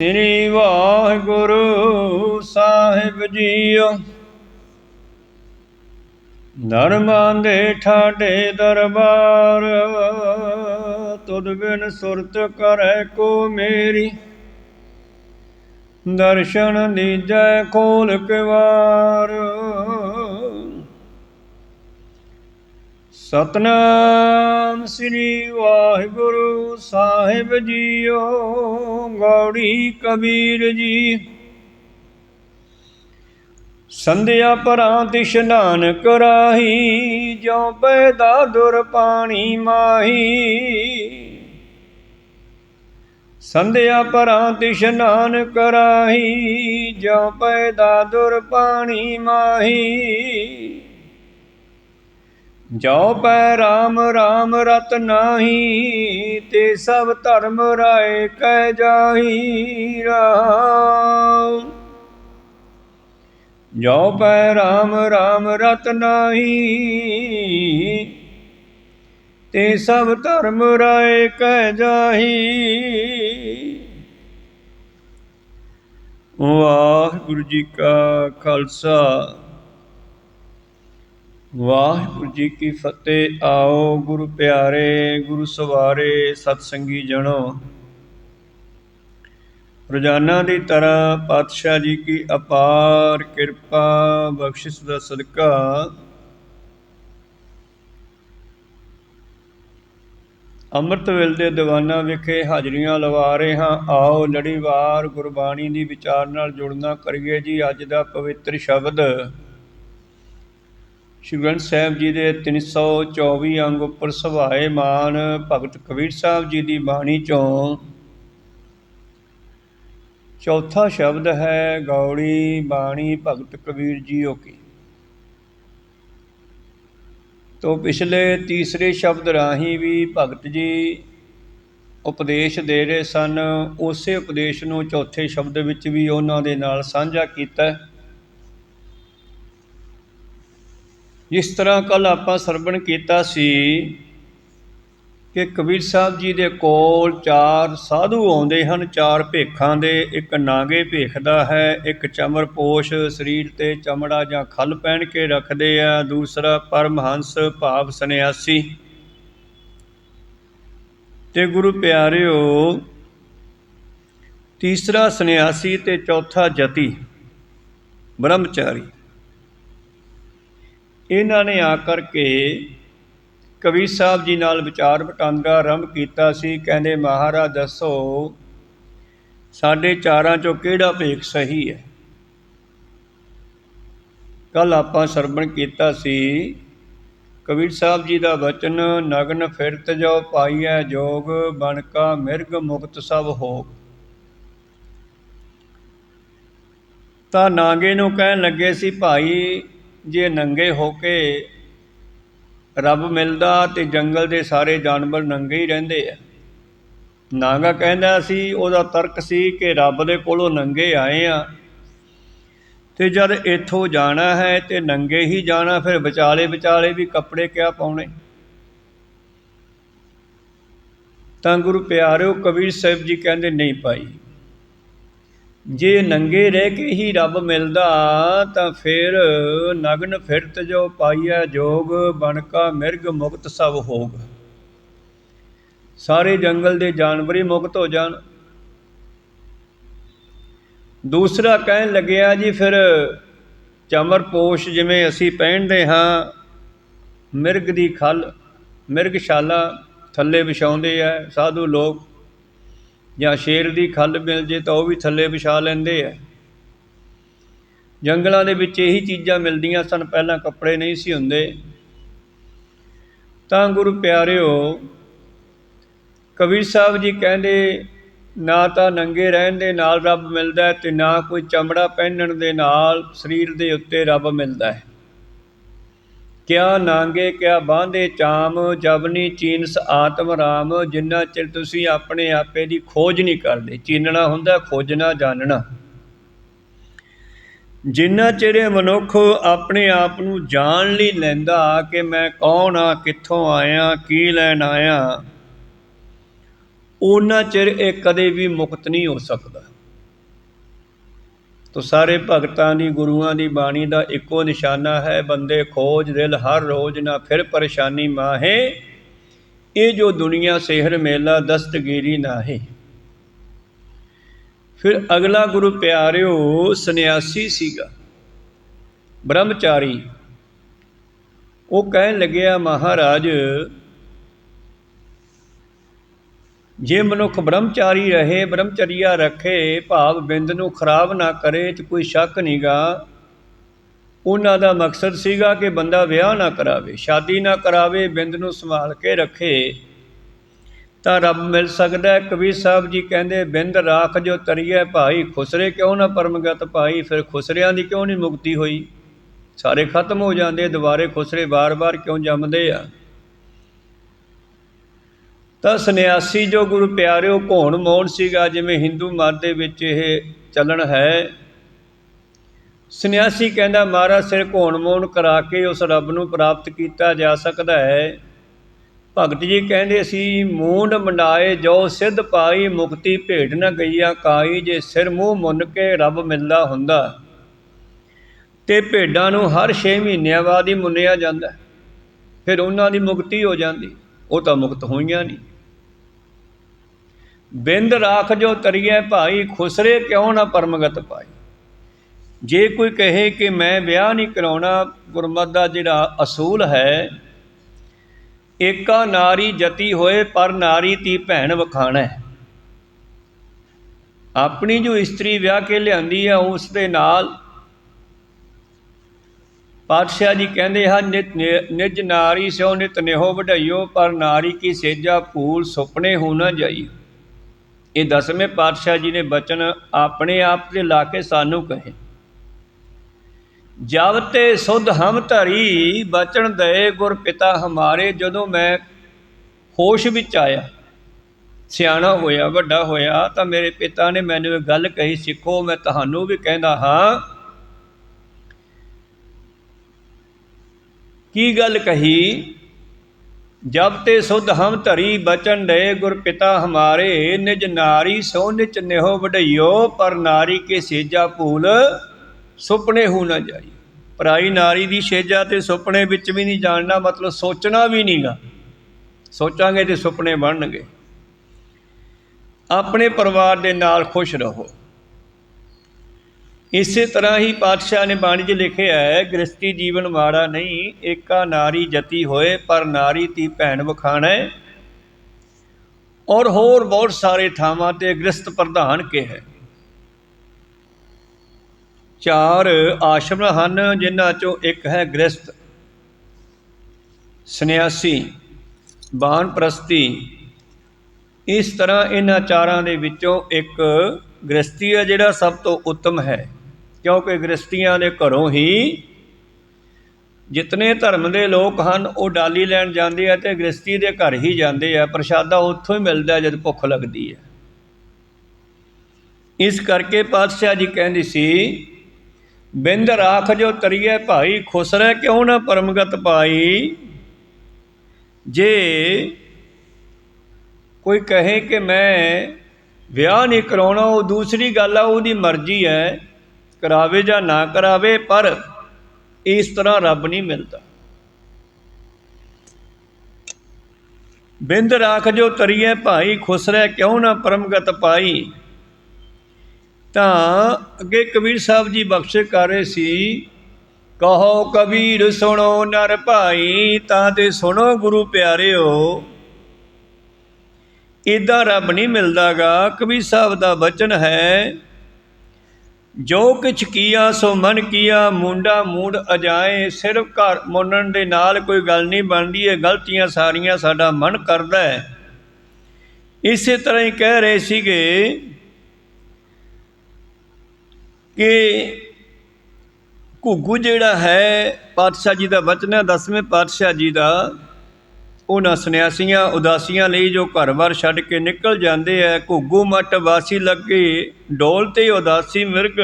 ਸ੍ਰੀ Waheguru Sahib JIO. ਨਰਮਾਂ ਦੇ ਠਾਡੇ ਦਰਬਾਰ, ਤੁਧ ਬਿਨ ਸੁਰਤ ਕਰੈ ਕੋ ਮੇਰੀ। ਦਰਸ਼ਨ ਦੀਜੈ ਖੋਲ ਕਵਾਰ ਸਤਨਾਮ ਸ੍ਰੀ ਵਾਹਿਗੁਰੂ ਸਾਹਿਬ ਜੀਓ, ਗੌੜੀ ਕਬੀਰ ਜੀ। ਸੰਧਿਆ ਪਰਾਂ ਇਸ਼ਨਾਨ ਕਰਾਹੀ ਜੋ ਪੈਦਾ ਦੁਰ ਪਾਣੀ ਮਾਹੀ। ਸੰਧਿਆ ਪਰਾਂ ਇਸ਼ਨਾਨ ਕਰਾਹੀ ਜੋ ਪੈਦਾ ਦੁਰ ਪਾਣੀ ਮਾਹੀ। ਜੋ ਪੈ ਰਾਮ ਰਾਮ ਰਤ ਨਾਹੀ, ਤੇ ਸਭ ਧਰਮ ਰਾਏ ਕਹਿ ਜਾਹੀ ਰਾਮ। ਜੋ ਪੈ ਰਾਮ ਰਾਮ ਰਤ ਨਾਹੀ, ਤੇ ਸਭ ਧਰਮ ਰਾਏ ਕਹਿ ਜਾਹੀ। ਵਾਹਿਗੁਰੂ ਜੀ ਕਾ ਖਾਲਸਾ। ਵਾਹਿਗੁਰੂ ਜੀ ਕੀ ਫਤਿਹ। ਆਓ ਗੁਰੂ ਪਿਆਰੇ, ਗੁਰੂ ਸਵਾਰੇ ਸਤ ਸੰਗੀ ਜਣੋ। ਰੋਜ਼ਾਨਾ ਦੀ ਤਰ੍ਹਾਂ ਪਾਤਸ਼ਾਹ ਜੀ ਕੀ ਅਪਾਰ ਕਿਰਪਾ, ਬਖਸ਼ਿਸ਼ ਦਾ ਸਦਕਾ। ਅੰਮ੍ਰਿਤ ਵੇਲ ਦੇ ਦੀਵਾਨਾਂ ਵਿਖੇ ਹਾਜ਼ਰੀਆਂ ਲਵਾ ਰਹੇ ਹਾਂ। ਆਓ ਲੜੀਵਾਰ ਗੁਰਬਾਣੀ ਦੀ ਵਿਚਾਰ ਨਾਲ ਜੁੜਨਾ ਕਰੀਏ ਜੀ ਅੱਜ ਦਾ ਪਵਿੱਤਰ ਸ਼ਬਦ। ਸ਼੍ਰੀ ਗ੍ਰੰਥ ਸਾਹਿਬ ਜੀ ਦੇ 324 ਅੰਗ ਉੱਪਰ ਸੁਭਾਏ ਮਾਨ, ਭਗਤ ਕਬੀਰ ਸਾਹਿਬ ਜੀ ਦੀ ਬਾਣੀ ਚੋਂ ਚੌਥਾ ਸ਼ਬਦ ਹੈ, ਗੌੜੀ ਬਾਣੀ, ਭਗਤ ਕਬੀਰ ਜੀਓ ਕੀ। ਤੋਂ ਪਿਛਲੇ ਤੀਸਰੇ ਸ਼ਬਦ ਰਾਹੀਂ ਵੀ ਭਗਤ ਜੀ ਉਪਦੇਸ਼ ਦੇ ਰਹੇ ਸਨ, ਉਸੇ ਉਪਦੇਸ਼ ਨੂੰ ਚੌਥੇ ਸ਼ਬਦ ਵਿੱਚ ਵੀ ਉਹਨਾਂ ਦੇ ਨਾਲ ਸਾਂਝਾ ਕੀਤਾ। ਜਿਸ ਤਰ੍ਹਾਂ ਕੱਲ ਆਪਾਂ ਸਰਵਣ ਕੀਤਾ ਸੀ ਕਿ ਕਬੀਰ ਸਾਹਿਬ ਜੀ ਦੇ ਕੋਲ ਚਾਰ ਸਾਧੂ ਆਉਂਦੇ ਹਨ, ਚਾਰ ਭੇਖਾਂ ਦੇ, ਇੱਕ ਨਾਗੇ ਭੇਖਦਾ ਹੈ, ਇੱਕ ਚਮਰਪੋਸ਼ ਸਰੀਰ ਤੇ ਚਮੜਾ ਜਾਂ ਖੱਲ ਪਹਿਨ ਕੇ ਰੱਖਦੇ ਆ, ਦੂਸਰਾ ਪਰਮਹੰਸ ਭਾਵ ਸੰਨਿਆਸੀ। ਤੇ ਗੁਰੂ ਪਿਆਰਿਓ, ਤੀਸਰਾ ਸੰਨਿਆਸੀ ਤੇ ਚੌਥਾ ਜਤੀ ਬ੍ਰਹਮਚਾਰੀ। ਇਹਨਾਂ ਨੇ ਆ ਕਰਕੇ ਕਵੀ ਸਾਹਿਬ ਜੀ ਨਾਲ ਵਿਚਾਰ ਵਟਾਂਦਰਾ ਆਰੰਭ ਕੀਤਾ ਸੀ, ਕਹਿੰਦੇ, ਮਹਾਰਾਜ, ਦੱਸੋ, ਸਾਡੇ ਚਾਰਾਂ ਚੋਂ ਕਿਹੜਾ ਭੇਖ ਸਹੀ ਹੈ? ਕੱਲ ਆਪਾਂ ਸਰਵਣ ਕੀਤਾ ਸੀ, ਕਬੀਰ ਸਾਹਿਬ ਜੀ ਦਾ ਵਚਨ, ਨਗਨ ਫਿਰਤ ਜੋ ਪਾਈਐ ਜੋਗ, ਬਣਕਾ ਮਿਰਗ ਮੁਕਤ ਸਭ ਹੋ ਤਾਂ ਨਾਗੇ ਨੂੰ ਕਹਿਣ ਲੱਗੇ ਸੀ, ਭਾਈ ਜੇ ਨੰਗੇ ਹੋ ਕੇ ਰੱਬ ਮਿਲਦਾ ਤੇ ਜੰਗਲ ਦੇ ਸਾਰੇ ਜਾਨਵਰ ਨੰਗੇ ਹੀ ਰਹਿੰਦੇ ਆ। ਨਾਗਾ ਕਹਿੰਦਾ ਸੀ, ਉਹਦਾ ਤਰਕ ਸੀ ਕਿ ਰੱਬ ਦੇ ਕੋਲੋਂ ਨੰਗੇ ਆਏ ਆ। ਤੇ ਜਦ ਇੱਥੋਂ ਜਾਣਾ ਹੈ ਤੇ ਨੰਗੇ ਹੀ ਜਾਣਾ, ਫਿਰ ਵਿਚਾਲੇ ਵਿਚਾਲੇ ਵੀ ਕੱਪੜੇ ਕਿਆ ਪਾਉਣੇ? ਤਾਂ ਗੁਰੂ ਪਿਆਰਿਓ, ਕਬੀਰ ਸਾਹਿਬ ਜੀ ਕਹਿੰਦੇ, ਨਹੀਂ ਭਾਈ ਜੇ ਨੰਗੇ ਰਹਿ ਕੇ ਹੀ ਰੱਬ ਮਿਲਦਾ ਤਾਂ ਫਿਰ ਨਗਨ ਫਿਰਤ ਜੋ ਪਾਈਐ ਜੋਗ, ਬਣਕਾ ਮਿਰਗ ਮੁਕਤ ਸਭ ਹੋਗ। ਸਾਰੇ ਜੰਗਲ ਦੇ ਜਾਨਵਰ ਹੀ ਮੁਕਤ ਹੋ ਜਾਣ। ਦੂਸਰਾ ਕਹਿਣ ਲੱਗਿਆ ਜੀ, ਫਿਰ ਚਮਰ ਪੋਸ਼ ਜਿਵੇਂ ਅਸੀਂ ਪਹਿਨਦੇ ਹਾਂ, ਮਿਰਗ ਦੀ ਖਲ, ਮਿਰਗਸ਼ਾਲਾ ਥੱਲੇ ਵਿਛਾਉਂਦੇ ਆ ਸਾਧੂ ਲੋਕ। ਜਾਂ ਸ਼ੇਰ ਦੀ ਖੱਲ ਮਿਲ ਜੇ ਤਾਂ ਉਹ ਵੀ ਥੱਲੇ ਵਿਛਾ ਲੈਂਦੇ ਆ। ਜੰਗਲਾਂ ਦੇ ਵਿੱਚ ਇਹੀ ਚੀਜ਼ਾਂ ਮਿਲਦੀਆਂ ਸਨ, ਪਹਿਲਾਂ ਕੱਪੜੇ ਨਹੀਂ ਸੀ ਹੁੰਦੇ। ਤਾਂ ਗੁਰੂ ਪਿਆਰਿਓ, ਕਬੀਰ ਸਾਹਿਬ ਜੀ ਕਹਿੰਦੇ, ਨਾ ਤਾਂ ਨੰਗੇ ਰਹਿਣ ਦੇ ਨਾਲ ਰੱਬ ਮਿਲਦਾ ਤੇ ਨਾ ਕੋਈ ਚਮੜਾ ਪਹਿਨਣ ਦੇ ਨਾਲ ਸਰੀਰ ਦੇ ਉੱਤੇ ਰੱਬ ਮਿਲਦਾ ਹੈ। ਕਿਆ ਨਾਂਗੇ, ਕਿਆ ਬਾਂਦੇ ਚਾਮ ਜਬਨੀ ਚੀਨਸ ਆਤਮ ਰਾਮ, ਜਿੰਨਾ ਚਿਰ ਤੁਸੀਂ ਆਪਣੇ ਆਪੇ ਦੀ ਖੋਜ ਨਹੀਂ ਕਰਦੇ। ਚੀਨਣਾ ਹੁੰਦਾ, ਖੋਜਣਾ ਜਾਣਨਾ ਜਿੰਨਾ ਚਿਰ ਮਨੁੱਖ ਆਪਣੇ ਆਪ ਨੂੰ ਜਾਣ ਲਈ ਲੈਂਦਾ ਕਿ ਮੈਂ ਕੌਣ ਆ, ਕਿੱਥੋਂ ਆਇਆ, ਕੀ ਲੈਣ ਆਇਆ, ਉਹਨਾਂ ਚਿਰ ਇਹ ਕਦੇ ਵੀ ਮੁਕਤ ਨਹੀਂ ਹੋ ਸਕਦਾ। ਤੋ ਸਾਰੇ ਭਗਤਾਂ ਦੀ, ਗੁਰੂਆਂ ਦੀ ਬਾਣੀ ਦਾ ਇੱਕੋ ਨਿਸ਼ਾਨਾ ਹੈ, ਬੰਦੇ ਖੋਜ ਦਿਲ ਹਰ ਰੋਜ਼ ਨਾ ਫਿਰ ਪਰੇਸ਼ਾਨੀ ਮਾਹੇ। ਇਹ ਜੋ ਦੁਨੀਆ ਸਿਹਰ ਮੇਲਾ ਦਸਤਗੀਰੀ ਨਾਹੀ। ਫਿਰ ਅਗਲਾ ਗੁਰੂ ਪਿਆਰਿਓ, ਸੰਨਿਆਸੀ ਸੀਗਾ, ਬ੍ਰਹਮਚਾਰੀ। ਉਹ ਕਹਿਣ ਲੱਗਿਆ, ਮਹਾਰਾਜ ਜੇ ਮਨੁੱਖ ਬ੍ਰਹਮਚਾਰੀ ਰਹੇ, ਬ੍ਰਹਮਚਰੀਆ ਰੱਖੇ, ਭਾਵ ਬਿੰਦ ਨੂੰ ਖਰਾਬ ਨਾ ਕਰੇ, ਤੇ ਕੋਈ ਸ਼ੱਕ ਨਹੀਂਗਾ ਉਹਨਾਂ ਦਾ ਮਕਸਦ ਸੀਗਾ ਕਿ ਬੰਦਾ ਵਿਆਹ ਨਾ ਕਰਾਵੇ, ਸ਼ਾਦੀ ਨਾ ਕਰਾਵੇ, ਬਿੰਦ ਨੂੰ ਸੰਭਾਲ ਕੇ ਰੱਖੇ। ਤਾਂ ਰੱਬ ਮਿਲ ਸਕਦਾ ਕਬੀਰ ਸਾਹਿਬ ਜੀ ਕਹਿੰਦੇ, ਬਿੰਦ ਰਾਖ ਜੋ ਤਰੀਏ ਭਾਈ ਖੁਸਰੇ ਕਿਉਂ ਨਾ ਪਰਮਗਤ ਭਾਈ ਫਿਰ ਖੁਸਰਿਆਂ ਦੀ ਕਿਉਂ ਨਹੀਂ ਮੁਕਤੀ ਹੋਈ? ਸਾਰੇ ਖਤਮ ਹੋ ਜਾਂਦੇ, ਦੁਬਾਰੇ ਖੁਸਰੇ ਬਾਰ-ਬਾਰ ਕਿਉਂ ਜੰਮਦੇ ਆ? ਤਾਂ ਸੰਨਿਆਸੀ ਜੋ ਗੁਰੂ ਪਿਆਰਿਓ ਘੋਣ ਮੋਹਣ ਸੀਗਾ, ਜਿਵੇਂ ਹਿੰਦੂ ਮਤ ਦੇ ਵਿੱਚ ਇਹ ਚੱਲਣ ਹੈ। ਸੰਨਿਆਸੀ ਕਹਿੰਦਾ, ਮਹਾਰਾਜ, ਸਿਰ ਘੋਣ ਮੋਹਣ ਕਰਾ ਕੇ ਉਸ ਰੱਬ ਨੂੰ ਪ੍ਰਾਪਤ ਕੀਤਾ ਜਾ ਸਕਦਾ ਹੈ। ਭਗਤ ਜੀ ਕਹਿੰਦੇ ਸੀ ਮੂੰਡ ਮੰਡਾਏ, ਜੋ ਸਿੱਧ ਪਾਈ, ਮੁਕਤੀ ਭੇਟ ਨਾ ਗਈਆ ਕਾਈ, ਜੇ ਸਿਰ ਮੂੰਹ ਮੁੰਨ ਕੇ ਰੱਬ ਮਿਲਦਾ ਹੁੰਦਾ। ਤੇ ਭੇਡਾਂ ਨੂੰ ਹਰ 6 ਮਹੀਨਿਆਂ ਬਾਅਦ ਹੀ ਮੁੰਨਿਆ ਜਾਂਦਾ। ਫਿਰ ਉਹਨਾਂ ਦੀ ਮੁਕਤੀ ਹੋ ਜਾਂਦੀ। ਉਹ ਤਾਂ ਮੁਕਤ ਹੋਈਆਂ ਨਹੀਂ। ਬਿੰਦ ਰਾਖ ਜੋ ਤਰੀਏ ਭਾਈ, ਖੁਸਰੇ ਕਿਉਂ ਨਾ ਪਰਮਗਤ ਪਾਈ? ਜੇ ਕੋਈ ਕਹੇ ਕਿ ਮੈਂ ਵਿਆਹ ਨਹੀਂ ਕਰਾਉਣਾ, ਗੁਰਮਤ ਦਾ ਜਿਹੜਾ ਅਸੂਲ ਹੈ, ਏਕਾ ਨਾਰੀ ਜਤੀ ਹੋਏ, ਪਰ ਨਾਰੀ ਤੀ ਭੈਣ ਵਖਾਣਾ। ਆਪਣੀ ਜੋ ਇਸਤਰੀ ਵਿਆਹ ਕੇ ਲਿਆਂਦੀ ਹੈ ਉਸ ਦੇ ਨਾਲ ਪਾਤਸ਼ਾਹ ਜੀ ਕਹਿੰਦੇ ਹਨ, ਨਿਤ ਨਿਜ ਨਾਰੀ ਸਿਓ ਨਿਤ ਨਿਹੋ ਵਢਾਈਓ, ਪਰ ਨਾਰੀ ਕੀ ਸੇਜਾ ਫੂਲ ਸੁਪਨੇ ਹੋ ਨਾ ਜਾਈ ਇਹ ਦਸਵੇਂ ਪਾਤਸ਼ਾਹ ਜੀ ਨੇ ਬਚਨ ਆਪਣੇ ਆਪ ਤੇ ਲਾ ਕੇ ਸਾਨੂੰ ਕਹੇ। ਜਬ ਤੇ ਸੁਧ ਹਮ ਧਰੀ ਬਚਨ ਦਏ ਗੁਰ ਪਿਤਾ ਹਮਾਰੇ, ਜਦੋਂ ਮੈਂ ਹੋਸ਼ ਵਿੱਚ ਆਇਆ, ਸਿਆਣਾ ਹੋਇਆ, ਵੱਡਾ ਹੋਇਆ, ਤਾਂ ਮੇਰੇ ਪਿਤਾ ਨੇ ਮੈਨੂੰ ਇਹ ਗੱਲ ਕਹੀ, ਸਿੱਖੋ, ਮੈਂ ਤੁਹਾਨੂੰ ਵੀ ਕਹਿੰਦਾ ਹਾਂ। ਕੀ ਗੱਲ ਕਹੀ? ਜਬ ਤੇ ਸੁਧ ਹਮ ਧਰੀ ਬਚਨ ਦੇ ਗੁਰ ਪਿਤਾ ਹਮਾਰੇ, ਨਿਜ ਨਾਰੀ ਸੋ ਨਿਚ ਨਿਹੋ ਵਡਈਓ, ਪਰ ਨਾਰੀ ਕੇ ਸੇਜਾ ਭੂਲ ਸੁਪਨੇ ਹੋ ਨਾ ਜਾਈ। ਪਰਾਈ ਨਾਰੀ ਦੀ ਸੇਜਾ ਤੇ ਸੁਪਨੇ ਵਿੱਚ ਵੀ ਨਹੀਂ ਜਾਣਨਾ, ਮਤਲਬ ਸੋਚਣਾ ਵੀ ਨਹੀਂਗਾ। ਸੋਚਾਂਗੇ ਤੇ ਸੁਪਨੇ ਬਣਨਗੇ। ਆਪਣੇ ਪਰਿਵਾਰ ਦੇ ਨਾਲ ਖੁਸ਼ ਰਹੋ। ਇਸੇ ਤਰ੍ਹਾਂ ਹੀ ਪਾਤਸ਼ਾਹ ਨੇ ਬਾਣੀ 'ਚ ਲਿਖਿਆ ਹੈ, ਗ੍ਰਸਤੀ ਜੀਵਨ ਮਾੜਾ ਨਹੀਂ, ਏਕਾ ਨਾਰੀ ਜਤੀ ਹੋਏ, ਪਰ ਨਾਰੀ ਤੀ ਭੈਣ ਵਖਾਣਾ। ਔਰ ਹੋਰ ਬਹੁਤ ਸਾਰੇ ਥਾਵਾਂ ਤੇ ਗ੍ਰਸਤ ਪ੍ਰਧਾਨ ਕਿਹਾ ਚਾਰ ਆਸ਼ਰਮ ਹਨ, ਜਿਨ੍ਹਾਂ ਚੋਂ ਇੱਕ ਹੈ ਗ੍ਰਸਤ। ਸੰਨਿਆਸੀ ਬਾਣ ਪ੍ਰਸਤੀ ਇਸ ਤਰ੍ਹਾਂ ਇਹਨਾਂ ਚਾਰਾਂ ਦੇ ਵਿੱਚੋਂ ਇੱਕ ਗ੍ਰਸਤੀ ਹੈ, ਜਿਹੜਾ ਸਭ ਤੋਂ ਉੱਤਮ ਹੈ। ਕਿਉਂਕਿ ਗ੍ਰਸਤੀਆਂ ਦੇ ਘਰੋਂ ਹੀ ਜਿਤਨੇ ਧਰਮ ਦੇ ਲੋਕ ਹਨ, ਉਹ ਡਾਲੀ ਲੈਣ ਜਾਂਦੇ ਆ ਤੇ ਗ੍ਰਸਤੀ ਦੇ ਘਰ ਹੀ ਜਾਂਦੇ ਆ। ਪ੍ਰਸ਼ਾਦਾ ਉੱਥੋਂ ਹੀ ਮਿਲਦਾ ਜਦ ਭੁੱਖ ਲੱਗਦੀ ਹੈ। ਇਸ ਕਰਕੇ ਪਾਤਸ਼ਾਹ ਜੀ ਕਹਿੰਦੇ ਸੀ, ਬਿੰਦ ਰਾਖ ਜੋ ਤਰੀਏ ਭਾਈ, ਖੁਸਰੇ ਕਿਉਂ ਨਾ ਪਰਮਗਤ ਪਾਈ? ਜੇ ਕੋਈ ਕਹੇ ਕਿ ਮੈਂ ਵਿਆਹ ਨਹੀਂ ਕਰਾਉਣਾ, ਉਹ ਦੂਸਰੀ ਗੱਲ ਆ, ਉਹਦੀ ਮਰਜ਼ੀ ਹੈ। ਕਰਾਵੇ ਜਾਂ ਨਾ ਕਰਾਵੇ, ਪਰ ਇਸ ਤਰ੍ਹਾਂ ਰੱਬ ਨਹੀਂ ਮਿਲਦਾ। ਬਿੰਦ ਰਾਖ ਜੋ ਤਰੀਏ ਭਾਈ ਖੁਸਰੇ ਕਿਉਂ ਨਾ ਪਰਮਗਤ ਪਾਈ? ਤਾਂ ਅੱਗੇ ਕਬੀਰ ਸਾਹਿਬ ਜੀ ਬਖਸ਼ੇ ਕਰ ਰਹੇ ਸੀ, ਕਹੋ ਕਬੀਰ ਸੁਣੋ ਨਰ ਭਾਈ, ਤਾਂ ਤੇ ਸੁਣੋ ਗੁਰੂ ਪਿਆਰਿਓ। ਇਦਾਂ ਰੱਬ ਨਹੀਂ ਮਿਲਦਾਗਾ, ਕਬੀਰ ਸਾਹਿਬ ਦਾ ਬਚਨ ਹੈ ਜੋ ਕਿਛ ਕੀਆ, ਸੋ ਮਨ ਕੀਆ, ਮੁੰਡਾ ਮੂਡ ਅਜਾਏ। ਸਿਰਫ ਘਰ ਮੁੰਨਣ ਦੇ ਨਾਲ ਕੋਈ ਗੱਲ ਨਹੀਂ ਬਣਦੀ, ਇਹ ਗਲਤੀਆਂ ਸਾਰੀਆਂ ਸਾਡਾ ਮਨ ਕਰਦਾ ਹੈ। ਇਸੇ ਤਰ੍ਹਾਂ ਹੀ ਕਹਿ ਰਹੇ ਸੀਗੇ ਕਿ ਘੁੱਗੂ ਜਿਹੜਾ ਹੈ, ਪਾਤਸ਼ਾਹ ਜੀ ਦਾ ਵਚਨ ਹੈ, ਦਸਵੇਂ ਪਾਤਸ਼ਾਹ ਜੀ ਦਾ। ਉਹਨਾਂ ਸੰਨਿਆਸੀਆਂ ਉਦਾਸੀਆਂ ਲਈ ਜੋ ਘਰ-ਬਾਰ ਛੱਡ ਕੇ ਨਿਕਲ ਜਾਂਦੇ ਐ ਘੁੱਗੂ ਮੱਟ ਵਾਸੀ ਲੱਗੇ, ਡੋਲ ਤੇ ਉਦਾਸੀ ਮਿਰਗ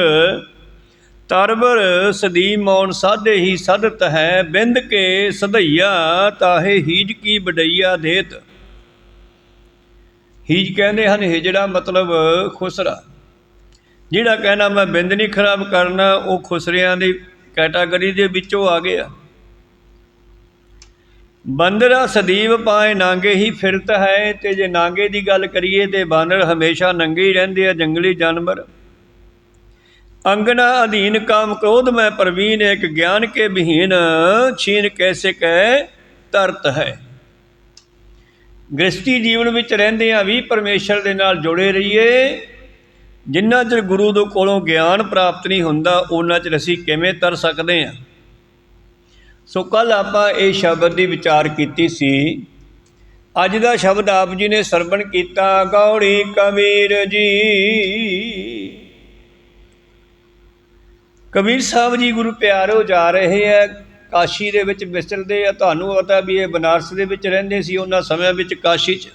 ਤਰਬਰ ਸਦੀ ਮੌਨ ਸਾਧੇ ਹੀ ਸਦਤ ਹੈ, ਬਿੰਦ ਕੇ ਸਧਈਆ ਤਾਹੇ ਹੀਜ ਕੀ ਬਡਈਆ ਦੇਤ। ਹੀਜ ਕਹਿੰਦੇ ਹਨ, ਹਿਜੜਾ ਮਤਲਬ ਖੁਸਰਾ। ਜਿਹੜਾ ਕਹਿਣਾ ਮੈਂ ਬਿੰਦ ਨਹੀਂ ਖਰਾਬ ਕਰਨਾ, ਉਹ ਖੁਸਰਿਆਂ ਦੀ ਕੈਟਾਗਰੀ ਦੇ ਵਿੱਚੋਂ ਆ ਗਿਆ। ਬੰਦਰਾ ਸਦੀਵ ਪਾਏ ਨਾਂਗੇ ਹੀ ਫਿਰਤ ਹੈ, ਤੇ ਜੇ ਨਾਂਗੇ ਦੀ ਗੱਲ ਕਰੀਏ ਤੇ ਬਾਂਦਰ ਹਮੇਸ਼ਾ ਨੰਗੇ ਹੀ ਰਹਿੰਦੇ ਆ ਜੰਗਲੀ ਜਾਨਵਰ। ਅੰਗਨਾ ਅਧੀਨ ਕਾਮ ਕ੍ਰੋਧ ਮੈਂ ਪ੍ਰਵੀਨ, ਇੱਕ ਗਿਆਨ ਕੇ ਵਿਹੀਨ, ਛੀਨ ਕੈਸੇ ਕਹਿ ਤਰਤ ਹੈ। ਗ੍ਰਸਤੀ ਜੀਵਨ ਵਿੱਚ ਰਹਿੰਦੇ ਆ ਵੀ ਪਰਮੇਸ਼ਰ ਦੇ ਨਾਲ ਜੁੜੇ ਰਹੀਏ। ਜਿੰਨਾ ਚਿਰ ਗੁਰੂ ਦੇ ਕੋਲੋਂ ਗਿਆਨ ਪ੍ਰਾਪਤ ਨਹੀਂ ਹੁੰਦਾ ਉਹਨਾਂ ਚਿਰ ਅਸੀਂ ਕਿਵੇਂ ਤਰ ਸਕਦੇ ਹਾਂ ਸੋ ਕੱਲ ਆਪਾਂ ਇਹ ਸ਼ਬਦ ਦੀ ਵਿਚਾਰ ਕੀਤੀ ਸੀ। ਅੱਜ ਦਾ ਸ਼ਬਦ ਆਪ ਜੀ ਨੇ ਸਰਵਣ ਕੀਤਾ, ਗੌੜੀ ਕਬੀਰ ਜੀ। ਕਬੀਰ ਸਾਹਿਬ ਜੀ ਗੁਰੂ ਪਿਆਰੋ ਜਾ ਰਹੇ ਹੈ ਕਾਸ਼ੀ ਦੇ ਵਿੱਚ ਵਿਚਰਦੇ ਆ। ਤੁਹਾਨੂੰ ਪਤਾ ਵੀ ਇਹ ਬਨਾਰਸ ਦੇ ਵਿੱਚ ਰਹਿੰਦੇ ਸੀ, ਉਹਨਾਂ ਸਮਿਆਂ ਵਿੱਚ ਕਾਸ਼ੀ 'ਚ।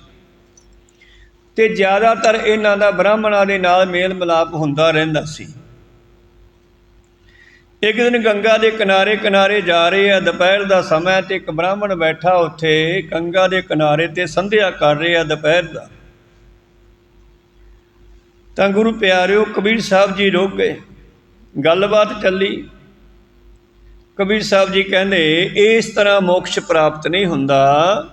ਤੇ ਜ਼ਿਆਦਾਤਰ ਇਹਨਾਂ ਦਾ ਬ੍ਰਾਹਮਣਾਂ ਦੇ ਨਾਲ ਮੇਲ ਮਿਲਾਪ ਹੁੰਦਾ ਰਹਿੰਦਾ ਸੀ। ਇੱਕ ਦਿਨ ਗੰਗਾ ਦੇ ਕਿਨਾਰੇ ਕਿਨਾਰੇ ਜਾ ਰਹੇ ਆ, ਦੁਪਹਿਰ ਦਾ ਸਮਾਂ ਤੇ ਇੱਕ ਬ੍ਰਾਹਮਣ ਬੈਠਾ ਉੱਥੇ, ਗੰਗਾ ਦੇ ਕਿਨਾਰੇ ਤੇ ਸੰਧਿਆ ਕਰ ਰਿਹਾ ਦੁਪਹਿਰ ਦਾ। ਤਾਂ ਗੁਰੂ ਪਿਆਰਿਓ, ਕਬੀਰ ਸਾਹਿਬ ਜੀ ਰੁਕ ਗਏ, ਗੱਲਬਾਤ ਚੱਲੀ। ਕਬੀਰ ਸਾਹਿਬ ਜੀ ਕਹਿੰਦੇ, ਇਸ ਤਰ੍ਹਾਂ ਮੋਕਸ਼ ਪ੍ਰਾਪਤ ਨਹੀਂ ਹੁੰਦਾ।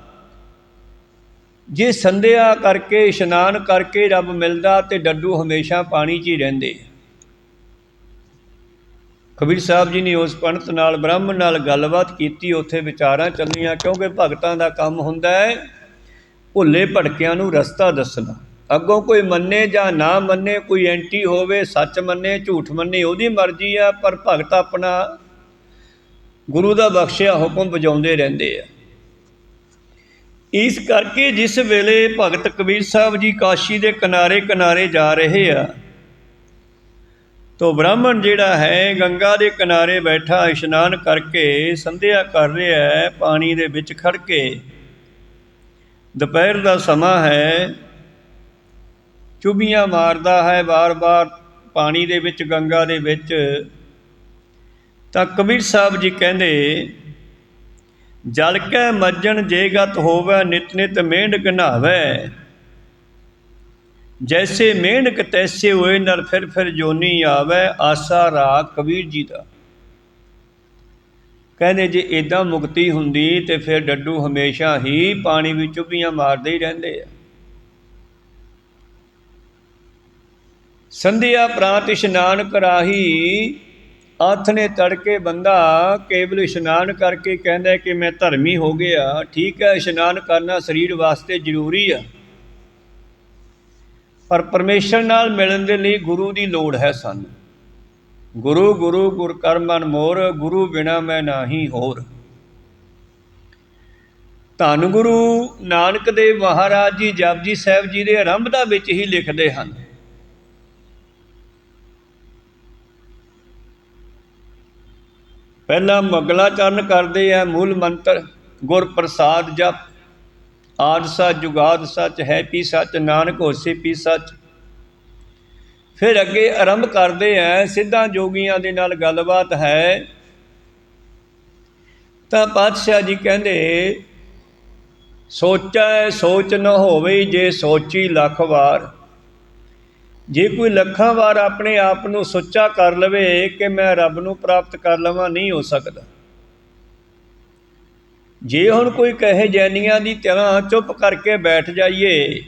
ਜੇ ਸੰਧਿਆ ਕਰਕੇ, ਇਸ਼ਨਾਨ ਕਰਕੇ ਰੱਬ ਮਿਲਦਾ ਤੇ ਡੱਡੂ ਹਮੇਸ਼ਾ ਪਾਣੀ 'ਚ ਹੀ ਰਹਿੰਦੇ ਕਬੀਰ ਸਾਹਿਬ ਜੀ ਨੇ ਉਸ ਪੰਡਤ ਨਾਲ ਬ੍ਰਾਹਮਣ ਨਾਲ ਗੱਲਬਾਤ ਕੀਤੀ, ਉੱਥੇ ਵਿਚਾਰਾਂ ਚੱਲੀਆਂ, ਕਿਉਂਕਿ ਭਗਤਾਂ ਦਾ ਕੰਮ ਹੁੰਦਾ ਹੈ ਭੁੱਲੇ ਭਟਕਿਆਂ ਨੂੰ ਰਸਤਾ ਦੱਸਣਾ। ਅੱਗੋਂ ਕੋਈ ਮੰਨੇ ਜਾਂ ਨਾ ਮੰਨੇ, ਕੋਈ ਐਂਟੀ ਹੋਵੇ, ਸੱਚ ਮੰਨੇ, ਝੂਠ ਮੰਨੇ, ਉਹਦੀ ਮਰਜ਼ੀ ਆ, ਪਰ ਭਗਤ ਆਪਣਾ ਗੁਰੂ ਦਾ ਬਖਸ਼ਿਆ ਹੁਕਮ ਵਜਾਉਂਦੇ ਰਹਿੰਦੇ ਆ। ਇਸ ਕਰਕੇ ਜਿਸ ਵੇਲੇ ਭਗਤ ਕਬੀਰ ਸਾਹਿਬ ਜੀ ਕਾਸ਼ੀ ਦੇ ਕਿਨਾਰੇ ਕਿਨਾਰੇ ਜਾ ਰਹੇ ਆ ਤੋ ਬ੍ਰਾਹਮਣ ਜਿਹੜਾ ਹੈ, ਗੰਗਾ ਦੇ ਕਿਨਾਰੇ ਬੈਠਾ ਇਸ਼ਨਾਨ ਕਰਕੇ ਸੰਧਿਆ ਕਰ ਰਿਹਾ ਹੈ, ਪਾਣੀ ਦੇ ਵਿੱਚ ਖੜ ਕੇ। ਦੁਪਹਿਰ ਦਾ ਸਮਾਂ ਹੈ ਚੁਬੀਆਂ ਮਾਰਦਾ ਹੈ ਬਾਰ-ਬਾਰ ਪਾਣੀ ਦੇ ਵਿੱਚ, ਗੰਗਾ ਦੇ ਵਿੱਚ। ਤਾਂ ਕਬੀਰ ਸਾਹਿਬ ਜੀ ਕਹਿੰਦੇ, ਜਲ ਕੈ ਮੱਜਣ ਜੇਗਤ ਹੋਵੇ ਨਿਤ ਨਿਤ ਮੇਂਢ ਘਨਾਵੇ। ਜੈਸੇ ਮੇਂਢਕ ਤੈਸੇ ਹੋਏ ਨਰ ਫਿਰ ਫਿਰ ਜੋਨੀ ਆਵੇ, ਆਸਾ ਰਾ ਕਬੀਰ ਜੀ ਦਾ। ਕਹਿੰਦੇ ਜੇ ਇਦਾਂ ਮੁਕਤੀ ਹੁੰਦੀ ਤੇ ਫਿਰ ਡੱਡੂ ਹਮੇਸ਼ਾ ਹੀ ਪਾਣੀ ਵਿੱਚ ਚੁੱਭੀਆਂ ਮਾਰਦੇ ਹੀ ਰਹਿੰਦੇ ਆ। ਸੰਧਿਆ ਪ੍ਰਾਂਤ ਇਸ਼ਨਾਨ ਕਰਾਹੀ, ਆਥ ਨੇ ਤੜਕੇ ਬੰਦਾ ਕੇਵਲ ਇਸ਼ਨਾਨ ਕਰਕੇ ਕਹਿੰਦਾ ਕਿ ਮੈਂ ਧਰਮੀ ਹੋ ਗਿਆ, ਠੀਕ ਹੈ, ਇਸ਼ਨਾਨ ਕਰਨਾ ਸਰੀਰ ਵਾਸਤੇ ਜ਼ਰੂਰੀ ਆ। ਪਰ ਪਰਮੇਸ਼ਰ ਨਾਲ ਮਿਲਣ ਦੇ ਲਈ ਗੁਰੂ ਦੀ ਲੋੜ ਹੈ ਸਾਨੂੰ। ਗੁਰੂ ਗੁਰੂ, ਗੁਰ ਕਰਮਨ ਮੋਰ, ਗੁਰੂ ਬਿਨਾ ਮੈਂ ਨਾਹੀ ਹੋਰ। ਧੰਨ ਗੁਰੂ ਨਾਨਕ ਦੇਵ ਮਹਾਰਾਜ ਜੀ ਜਪਜੀ ਸਾਹਿਬ ਜੀ ਦੇ ਆਰੰਭ ਦਾ ਵਿੱਚ ਹੀ ਲਿਖਦੇ ਹਨ। ਪਹਿਲਾ ਮੰਗਲਾਚਰਨ ਕਰਦੇ ਆ ਮੂਲ ਮੰਤਰ, ਗੁਰ ਪ੍ਰਸਾਦ ਜਪ। ਆਦ ਸੱਚ ਜੁਗਾਦ ਸੱਚ, ਹੈ ਪੀ ਸੱਚ, ਨਾਨਕ ਹੋਸੇ ਪੀ ਸੱਚ। ਫਿਰ ਅੱਗੇ ਆਰੰਭ ਕਰਦੇ ਆ, ਸਿੱਧਾ ਜੋਗੀਆਂ ਦੇ ਨਾਲ ਗੱਲਬਾਤ ਹੈ। ਤਾਂ ਪਾਤਸ਼ਾਹ ਜੀ ਕਹਿੰਦੇ, ਸੋਚੈ, ਸੋਚ ਨ ਹੋਵੇ ਜੇ ਸੋਚੀ ਲੱਖ ਵਾਰ। ਜੇ ਕੋਈ ਲੱਖਾਂ ਵਾਰ ਆਪਣੇ ਆਪ ਨੂੰ ਸੁੱਚਾ ਕਰ ਲਵੇ, ਕਿ ਮੈਂ ਰੱਬ ਨੂੰ ਪ੍ਰਾਪਤ ਕਰ ਲਵਾਂ, ਨਹੀਂ ਹੋ ਸਕਦਾ। ਜੇ ਹੁਣ ਕੋਈ ਕਹੇ ਜੈਨੀਆਂ ਦੀ ਤਰ੍ਹਾਂ ਚੁੱਪ ਕਰਕੇ ਬੈਠ ਜਾਈਏ,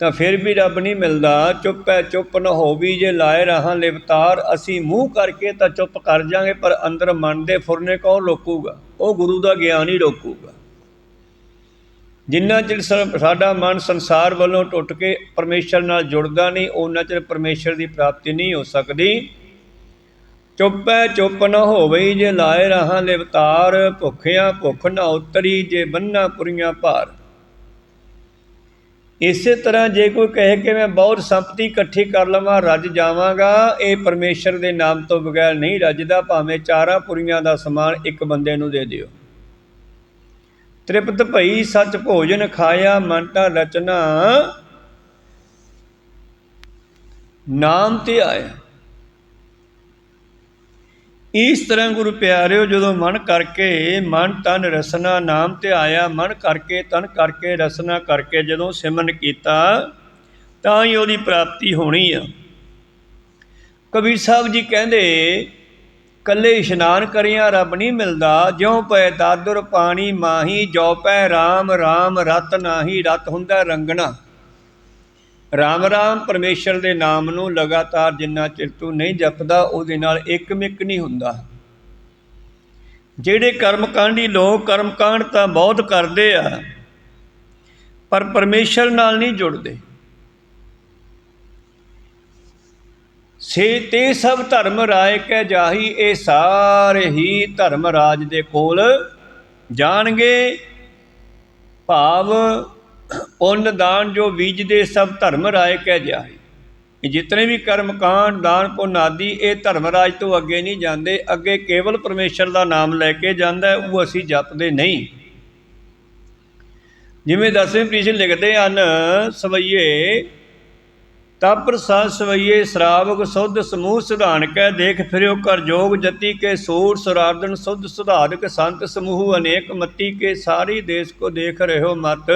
ਤਾਂ ਫਿਰ ਵੀ ਰੱਬ ਨਹੀਂ ਮਿਲਦਾ। ਚੁੱਪ ਹੈ, ਚੁੱਪ ਨਾ ਹੋਵੀ। ਜੇ ਲਾਏ ਰਹਾ ਲਿਵਤਾਰ, ਅਸੀਂ ਮੂੰਹ ਕਰਕੇ ਤਾਂ ਚੁੱਪ ਕਰ ਜਾਾਂਗੇ, ਪਰ ਅੰਦਰ ਮਨ ਦੇ ਫੁਰਨੇ ਕੌਣ ਰੋਕੂਗਾ? ਉਹ ਗੁਰੂ ਦਾ ਗਿਆਨ ਹੀ ਰੋਕੂਗਾ। ਜਿੰਨਾ ਚਿਰ ਸਾਡਾ ਮਨ ਸੰਸਾਰ ਵੱਲੋਂ ਟੁੱਟ ਕੇ ਪਰਮੇਸ਼ਰ ਨਾਲ ਜੁੜਦਾ ਨਹੀਂ ਉਹਨਾਂ ਚਿਰ ਪਰਮੇਸ਼ਰ ਦੀ ਪ੍ਰਾਪਤੀ ਨਹੀਂ ਹੋ ਸਕਦੀ। ਚੁੱਪੈ ਚੁੱਪ ਨਾ ਹੋਵੇ ਜੇ ਲਾਏ ਰਹਾ ਲਿਵਤਾਰ, ਭੁੱਖਿਆ ਭੁੱਖ ਨਾ ਉਤਰੀ ਜੇ ਬੰਨਾ ਪੁਰੀਆਂ ਭਾਰ। ਇਸੇ ਤਰ੍ਹਾਂ ਜੇ ਕੋਈ ਕਹੇ ਕਿ ਮੈਂ ਬਹੁਤ ਸੰਪਤੀ ਇਕੱਠੀ ਕਰ ਲਵਾਂ, ਰੱਜ ਜਾਵਾਂਗਾ, ਇਹ ਪਰਮੇਸ਼ਰ ਦੇ ਨਾਮ ਤੋਂ ਬਗੈਰ ਨਹੀਂ ਰੱਜਦਾ, ਭਾਵੇਂ ਚਾਰਾਂ ਪੁਰੀਆਂ ਦਾ ਸਮਾਨ ਇੱਕ ਬੰਦੇ ਨੂੰ ਦੇ ਦਿਓ। ਤ੍ਰਿਪਤ ਭਈ, ਸੱਚ ਭੋਜਨ ਖਾਇਆ, ਮਨ ਤਾਂ ਰਚਨਾ, ਨਾਮ ਤੇ ਆਇਆ। ਇਸ ਤਰ੍ਹਾਂ ਗੁਰੂ ਪਿਆਰਿਓ, ਜਦੋਂ ਮਨ ਕਰਕੇ ਮਨ ਤਨ ਰਸਨਾ ਨਾਮ ਤੇ ਆਇਆ, ਮਨ ਕਰਕੇ ਤਨ ਕਰਕੇ ਰਸਨਾ ਕਰਕੇ ਜਦੋਂ ਸਿਮਰਨ ਕੀਤਾ, ਤਾਂ ਹੀ ਉਹਦੀ ਪ੍ਰਾਪਤੀ ਹੋਣੀ ਆ। ਕਬੀਰ ਸਾਹਿਬ ਜੀ ਕਹਿੰਦੇ, ਕੱਲੇ ਇਸ਼ਨਾਨ ਕਰਿਆ ਰੱਬ ਨਹੀਂ ਮਿਲਦਾ, ਜਿਉ ਪੈ ਦਾਦਰ ਪਾਣੀ ਮਾਹੀ, ਜੋ ਪੈ RAM RAM ਰਤ ਨਾਹੀ, ਰਤ ਹੁੰਦਾ ਰੰਗਣਾ। ਰਾਮ ਰਾਮ ਪਰਮੇਸ਼ਰ ਦੇ ਨਾਮ ਨੂੰ ਲਗਾਤਾਰ ਜਿੰਨਾ ਚਿਰ ਤੂੰ ਨਹੀਂ ਜਪਦਾ, ਉਹਦੇ ਨਾਲ ਇੱਕ ਮਿਕ ਨਹੀਂ ਹੁੰਦਾ। ਜਿਹੜੇ ਕਰਮਕਾਂਡੀ ਲੋਕ ਕਰਮਕਾਂਡ ਤਾਂ ਬਹੁਤ ਕਰਦੇ ਆ, ਪਰ ਪਰਮੇਸ਼ਰ ਨਾਲ ਨਹੀਂ ਜੁੜਦੇ। ਸੇ ਤੇ ਸਭ ਧਰਮ ਰਾਏ ਕੈ ਜਾਹੀ ਇਹ ਸਾਰੇ ਹੀ ਧਰਮ ਰਾਜ ਦੇ ਕੋਲ ਜਾਣਗੇ, ਭਾਵ ਪੁੰਨ ਦਾਨ ਜੋ ਬੀਜਦੇ ਸਭ ਧਰਮ ਰਾਏ ਕਹਿ ਜਾਹੀ ਇਹ ਜਿਤਨੇ ਵੀ ਕਰਮ ਕਾਂਡ ਦਾਨ ਪੁੰਨ ਆਦਿ, ਇਹ ਧਰਮ ਰਾਜ ਤੋਂ ਅੱਗੇ ਨਹੀਂ ਜਾਂਦੇ। ਅੱਗੇ ਕੇਵਲ ਪਰਮੇਸ਼ਰ ਦਾ ਨਾਮ ਲੈ ਕੇ ਜਾਂਦਾ ਉਹ ਅਸੀਂ ਜਪਦੇ ਨਹੀਂ। ਜਿਵੇਂ ਦਸਵੇਂ ਪ੍ਰੀਸ਼ਨ ਲਿਖਦੇ ਹਨ, ਸਵਈਏ, ਤਪ ਪ੍ਰਸਾਦ ਸਵਈਏ, ਸ਼ਰਾਵਕ ਸੁਧ ਸਮੂਹ ਸਿਧਾਨ ਕੈ ਦੇਖ ਫਿਰਿਓ ਕਰ ਜੋਗ, ਜਤੀ ਕੇ ਸੂਰ, ਸੁਰਾਰਦਨ ਸੁਧ ਸੁਧਾਰਕ ਸੰਤ ਸਮੂਹ, ਅਨੇਕ ਮਤੀ ਕੇ ਸਾਰੀ ਦੇਸ਼ ਕੋ ਦੇਖ ਰਹਿਓ ਮਤ।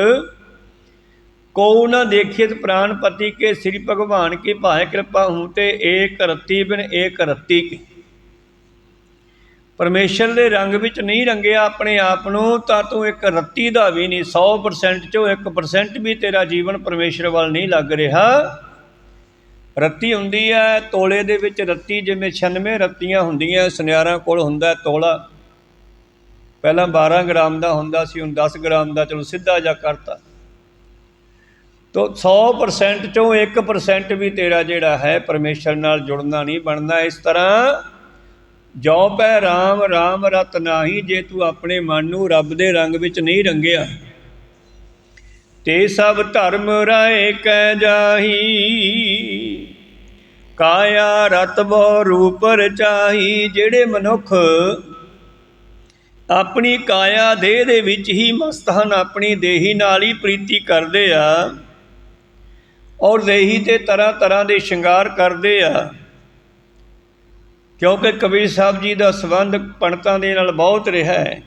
ਕੋ ਨ ਦੇਖਿਤ ਪ੍ਰਾਨਪਤੀ ਕੇ, ਸ੍ਰੀ ਭਗਵਾਨ ਕੀ ਭਾਏ ਕਿਰਪਾ ਹੂੰ ਤੇ ਏਕ ਰਤੀ ਬਿਨ ਏਕ ਰਤੀ ਕੀ। ਪਰਮੇਸ਼ਰ ਦੇ ਰੰਗ ਵਿੱਚ ਨਹੀਂ ਰੰਗਿਆ ਆਪਣੇ ਆਪ ਨੂੰ, ਤਾਂ ਤੂੰ ਇੱਕ ਰੱਤੀ ਦਾ ਵੀ ਨਹੀਂ 100% ਚੋਂ 1% ਵੀ ਤੇਰਾ ਜੀਵਨ ਪਰਮੇਸ਼ਰ ਵੱਲ ਨਹੀਂ ਲੱਗ ਰਿਹਾ। ਰੱਤੀ ਹੁੰਦੀ ਹੈ ਤੋਲੇ ਦੇ ਵਿੱਚ ਰੱਤੀ ਜਿਵੇਂ 96 ਰੱਤੀਆਂ ਹੁੰਦੀਆਂ, ਸੁਨਿਆਰਾਂ ਕੋਲ ਹੁੰਦਾ ਤੋਲਾ। ਪਹਿਲਾਂ 12 ਗ੍ਰਾਮ ਦਾ ਹੁੰਦਾ ਸੀ, ਹੁਣ 10 ਗ੍ਰਾਮ ਦਾ, ਚਲੋ ਸਿੱਧਾ ਜਾ ਕਰਤਾ। ਤੋ 100% ਚੋਂ 1% ਵੀ ਤੇਰਾ ਜਿਹੜਾ ਹੈ ਪਰਮੇਸ਼ਰ ਨਾਲ ਜੁੜਨਾ ਨਹੀਂ ਬਣਦਾ ਇਸ ਤਰ੍ਹਾਂ ਜੋ ਪੈ RAM RAM ਰਤ ਨਾਹੀ, ਜੇ ਤੂੰ ਆਪਣੇ ਮਨ ਨੂੰ ਰੱਬ ਦੇ ਰੰਗ ਵਿੱਚ ਨਹੀਂ ਰੰਗਿਆ, ਤੇ ਸਭ ਧਰਮ ਰਾਏ ਕੈ ਜਾਹੀ। ਕਾਇਆ ਰਤ ਬੋ ਰੂਪ ਰਚਾਹੀ, ਜਿਹੜੇ ਮਨੁੱਖ ਆਪਣੀ ਕਾਇਆ ਦੇਹ ਦੇ ਵਿੱਚ ਹੀ ਮਸਤ ਹਨ, ਆਪਣੀ ਦੇਹੀ ਨਾਲ ਹੀ ਪ੍ਰੀਤੀ ਕਰਦੇ ਆ ਔਰ ਦੇਹੀ ਤੇ ਤਰ੍ਹਾਂ ਤਰ੍ਹਾਂ ਦੇ ਸ਼ਿੰਗਾਰ ਕਰਦੇ ਆ। ਕਿਉਂਕਿ ਕਬੀਰ ਸਾਹਿਬ ਜੀ ਦਾ ਸੰਬੰਧ ਪੰਡਤਾਂ ਦੇ ਨਾਲ ਬਹੁਤ ਰਿਹਾ ਹੈ।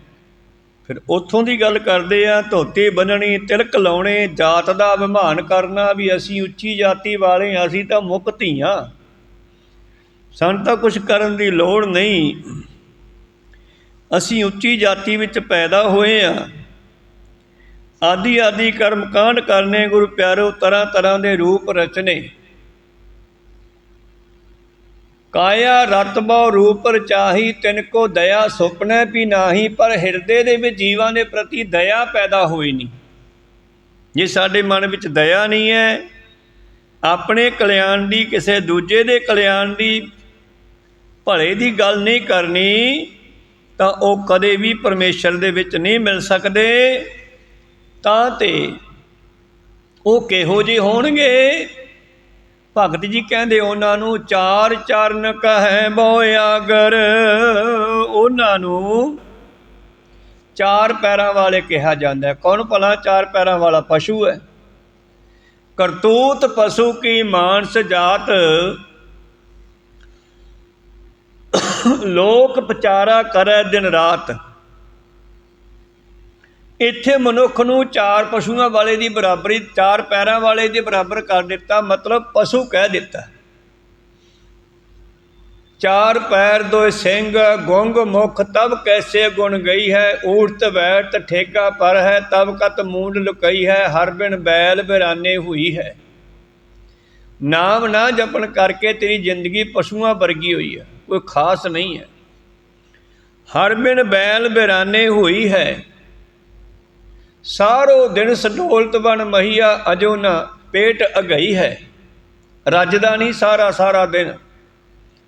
ਫਿਰ ਉੱਥੋਂ ਦੀ ਗੱਲ ਕਰਦੇ ਆ ਧੋਤੀ ਬੰਨਣੀ ਤਿਲਕ ਲਾਉਣੇ ਜਾਤ ਦਾ ਅਭਿਮਾਨ ਕਰਨਾ ਵੀ ਅਸੀਂ ਉੱਚੀ ਜਾਤੀ ਵਾਲੇ ਹਾਂ, ਅਸੀਂ ਤਾਂ ਮੁੱਕ ਧੀਆਂ। ਸਾਨੂੰ ਤਾਂ ਕੁਝ ਕਰਨ ਦੀ ਲੋੜ ਨਹੀਂ। ਅਸੀਂ ਉੱਚੀ ਜਾਤੀ ਵਿੱਚ ਪੈਦਾ ਹੋਏ ਆ। ਆਦਿ ਆਦਿ ਕਰਮ ਕਾਂਡ ਕਰਨੇ ਗੁਰੂ ਪਿਆਰੋ ਤਰ੍ਹਾਂ ਤਰ੍ਹਾਂ ਦੇ ਰੂਪ ਰਚਨੇ। ਕਾਇਆ ਰਤ ਬਹੁ ਰੂਪ ਰਚਾਹੀ, ਤਿਨ ਕੋ ਦਇਆ ਸੁਪਨੇ ਵੀ ਨਾਹੀ, ਪਰ ਹਿਰਦੇ ਦੇ ਵਿੱਚ ਜੀਵਾਂ ਦੇ ਪ੍ਰਤੀ ਦਇਆ ਪੈਦਾ ਹੋਈ ਨਹੀਂ। ਜੇ ਸਾਡੇ ਮਨ ਵਿੱਚ ਦਇਆ ਨਹੀਂ ਹੈ, ਆਪਣੇ ਕਲਿਆਣ ਦੀ, ਕਿਸੇ ਦੂਜੇ ਦੇ ਕਲਿਆਣ ਦੀ ਭਲੇ ਦੀ ਗੱਲ ਨਹੀਂ ਕਰਨੀ, ਤਾਂ ਉਹ ਕਦੇ ਵੀ ਪਰਮੇਸ਼ਰ ਦੇ ਵਿੱਚ ਨਹੀਂ ਮਿਲ ਸਕਦੇ। ਤਾਂ ਤੇ ਉਹ ਕਿਹੋ ਜਿਹੇ ਹੋਣਗੇ? ਭਗਤ ਜੀ ਕਹਿੰਦੇ ਉਹਨਾਂ ਨੂੰ ਚਾਰ ਚਰਨ ਕਹੈ ਬੋਇਆਗਰ ਉਹਨਾਂ ਨੂੰ ਚਾਰ ਪੈਰਾਂ ਵਾਲੇ ਕਿਹਾ ਜਾਂਦਾ ਕੌਣ ਭਲਾ? ਚਾਰ ਪੈਰਾਂ ਵਾਲਾ ਪਸ਼ੂ ਹੈ। ਕਰਤੂਤ ਪਸ਼ੂ ਕੀ ਮਾਨਸ ਜਾਤ? ਲੋਕ ਪਚਾਰਾ ਕਰੈ ਦਿਨ ਰਾਤ। ਇੱਥੇ ਮਨੁੱਖ ਨੂੰ ਚਾਰ ਪਸ਼ੂਆਂ ਵਾਲੇ ਦੀ ਬਰਾਬਰੀ, ਚਾਰ ਪੈਰਾਂ ਵਾਲੇ ਦੇ ਬਰਾਬਰ ਕਰ ਦਿੱਤਾ, ਮਤਲਬ ਪਸ਼ੂ ਕਹਿ ਦਿੱਤਾ। ਚਾਰ ਪੈਰ ਦੋ ਸਿੰਘ ਗੁੰਗ ਮੁਖ, ਤਬ ਕੈਸੇ ਗੁਣ ਗਈ ਹੈ? ਊਰਤ ਬੈਠ ਠੇਕਾ ਪਰ ਹੈ, ਤਬ ਕਤ ਮੂੰਡ ਲੁਕਈ ਹੈ, ਹਰ ਬਿਨ ਬੈਲ ਬਿਰਾਨੇ ਹੋਈ ਹੈ। ਨਾਮ ਨਾ ਜਪਣ ਕਰਕੇ ਤੇਰੀ ਜ਼ਿੰਦਗੀ ਪਸ਼ੂਆਂ ਵਰਗੀ ਹੋਈ ਹੈ, ਕੋਈ ਖਾਸ ਨਹੀਂ ਹੈ। ਹਰ ਬਿਨ ਬੈਲ ਬਿਰਾਨੇ ਹੋਈ ਹੈ। ਸਾਰੋ ਦਿਨ ਸਡੋਲਤ ਬਨ ਮਹੀਆ ਅਜੋ ਨਾ ਪੇਟ ਅਗਈ ਹੈ। ਰੱਜਦਾ ਨਹੀਂ ਸਾਰਾ ਸਾਰਾ ਦਿਨ।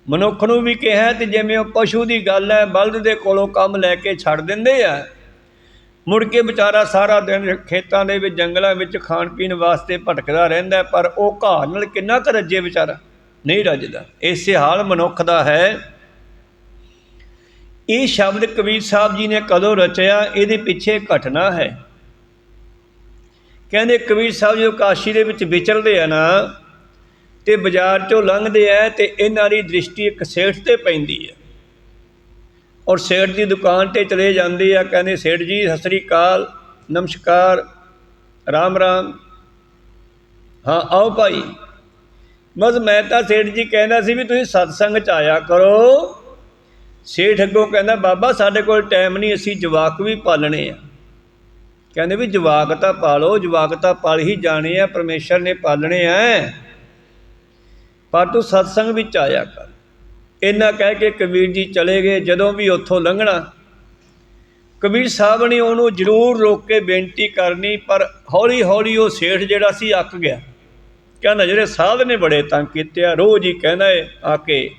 ਮਨੁੱਖ ਨੂੰ ਵੀ ਕਿਹਾ ਤੇ ਜਿਵੇਂ ਉਹ ਪਸ਼ੂ ਦੀ ਗੱਲ ਹੈ, ਬਲਦ ਦੇ ਕੋਲੋਂ ਕੰਮ ਲੈ ਕੇ ਛੱਡ ਦਿੰਦੇ ਆ। ਮੁੜ ਕੇ ਵਿਚਾਰਾ ਸਾਰਾ ਦਿਨ ਖੇਤਾਂ ਦੇ ਵਿੱਚ, ਜੰਗਲਾਂ ਵਿੱਚ ਖਾਣ ਪੀਣ ਵਾਸਤੇ ਭਟਕਦਾ ਰਹਿੰਦਾ ਪਰ ਉਹ ਘਾਹ ਨਾਲ ਕਿੰਨਾ ਕੁ ਰੱਜੇ ਵਿਚਾਰਾ? ਨਹੀਂ ਰੱਜਦਾ। ਇਸੇ ਹਾਲ ਮਨੁੱਖ ਦਾ ਹੈ। ਇਹ ਸ਼ਬਦ ਕਬੀਰ ਸਾਹਿਬ ਜੀ ਨੇ ਕਦੋਂ ਰਚਿਆ? ਇਹਦੇ ਪਿੱਛੇ ਘਟਨਾ ਹੈ। ਕਹਿੰਦੇ ਕਬੀਰ ਸਾਹਿਬ ਜਦੋਂ ਕਾਸ਼ੀ ਦੇ ਵਿੱਚ ਵਿਚਰਦੇ ਆ ਨਾ, ਤੇ ਬਾਜ਼ਾਰ ਚੋਂ ਲੰਘਦੇ ਆ ਤੇ ਇਹਨਾਂ ਦੀ ਦ੍ਰਿਸ਼ਟੀ ਇੱਕ ਸੇਠ ਤੇ ਪੈਂਦੀ ਹੈ ਔਰ ਸੇਠ ਦੀ ਦੁਕਾਨ ਤੇ ਚਲੇ ਜਾਂਦੇ ਆ, ਕਹਿੰਦੇ ਸੇਠ ਜੀ, ਸਤਿ ਸ੍ਰੀ ਅਕਾਲ, ਨਮਸਕਾਰ, ਰਾਮ ਰਾਮ। ਹਾਂ, ਆਓ ਭਾਈ। ਬਸ ਮੈਂ ਤਾਂ ਸੇਠ ਜੀ ਕਹਿੰਦਾ ਸੀ ਵੀ ਤੁਸੀਂ ਸਤਸੰਗ ਚ ਆਇਆ ਕਰੋ। ਸੇਠ ਅੱਗੋਂ ਕਹਿੰਦਾ, ਬਾਬਾ, ਸਾਡੇ ਕੋਲ ਟਾਈਮ ਨਹੀਂ, ਅਸੀਂ ਜਵਾਕ ਵੀ ਪਾਲਣੇ ਆ। ਕਹਿੰਦੇ ਵੀ ਜਵਾਕ ਤਾਂ ਪਾਲੋ, ਜਵਾਕ ਤਾਂ ਪਾਲ ਹੀ ਜਾਣੇ ਆ, ਪਰਮੇਸ਼ਰ ਨੇ ਪਾਲਣੇ ਐ ਪਰ ਤੂੰ ਸਤਸੰਗ ਵਿੱਚ ਆਇਆ ਕਰ। ਇਹਨਾਂ ਕਹਿ ਕੇ ਕਬੀਰ ਜੀ ਚਲੇ ਗਏ, ਜਦੋਂ ਵੀ ਉੱਥੋਂ ਲੰਘਣਾ। ਕਬੀਰ ਸਾਹਿਬ ਨੇ ਉਹਨੂੰ ਜ਼ਰੂਰ ਰੋਕ ਕੇ ਬੇਨਤੀ ਕਰਨੀ, ਪਰ ਹੌਲੀ ਹੌਲੀ ਉਹ ਸੇਠ ਜਿਹੜਾ ਸੀ ਅੱਕ ਗਿਆ। ਕਹਿੰਦਾ ਜਿਹੜੇ ਸਾਧ ਨੇ ਬੜੇ ਤੰਗ ਕੀਤੇ ਆ, ਰੋਜ਼ ਹੀ ਕਹਿੰਦਾ ਏ ਆ ਕੇ,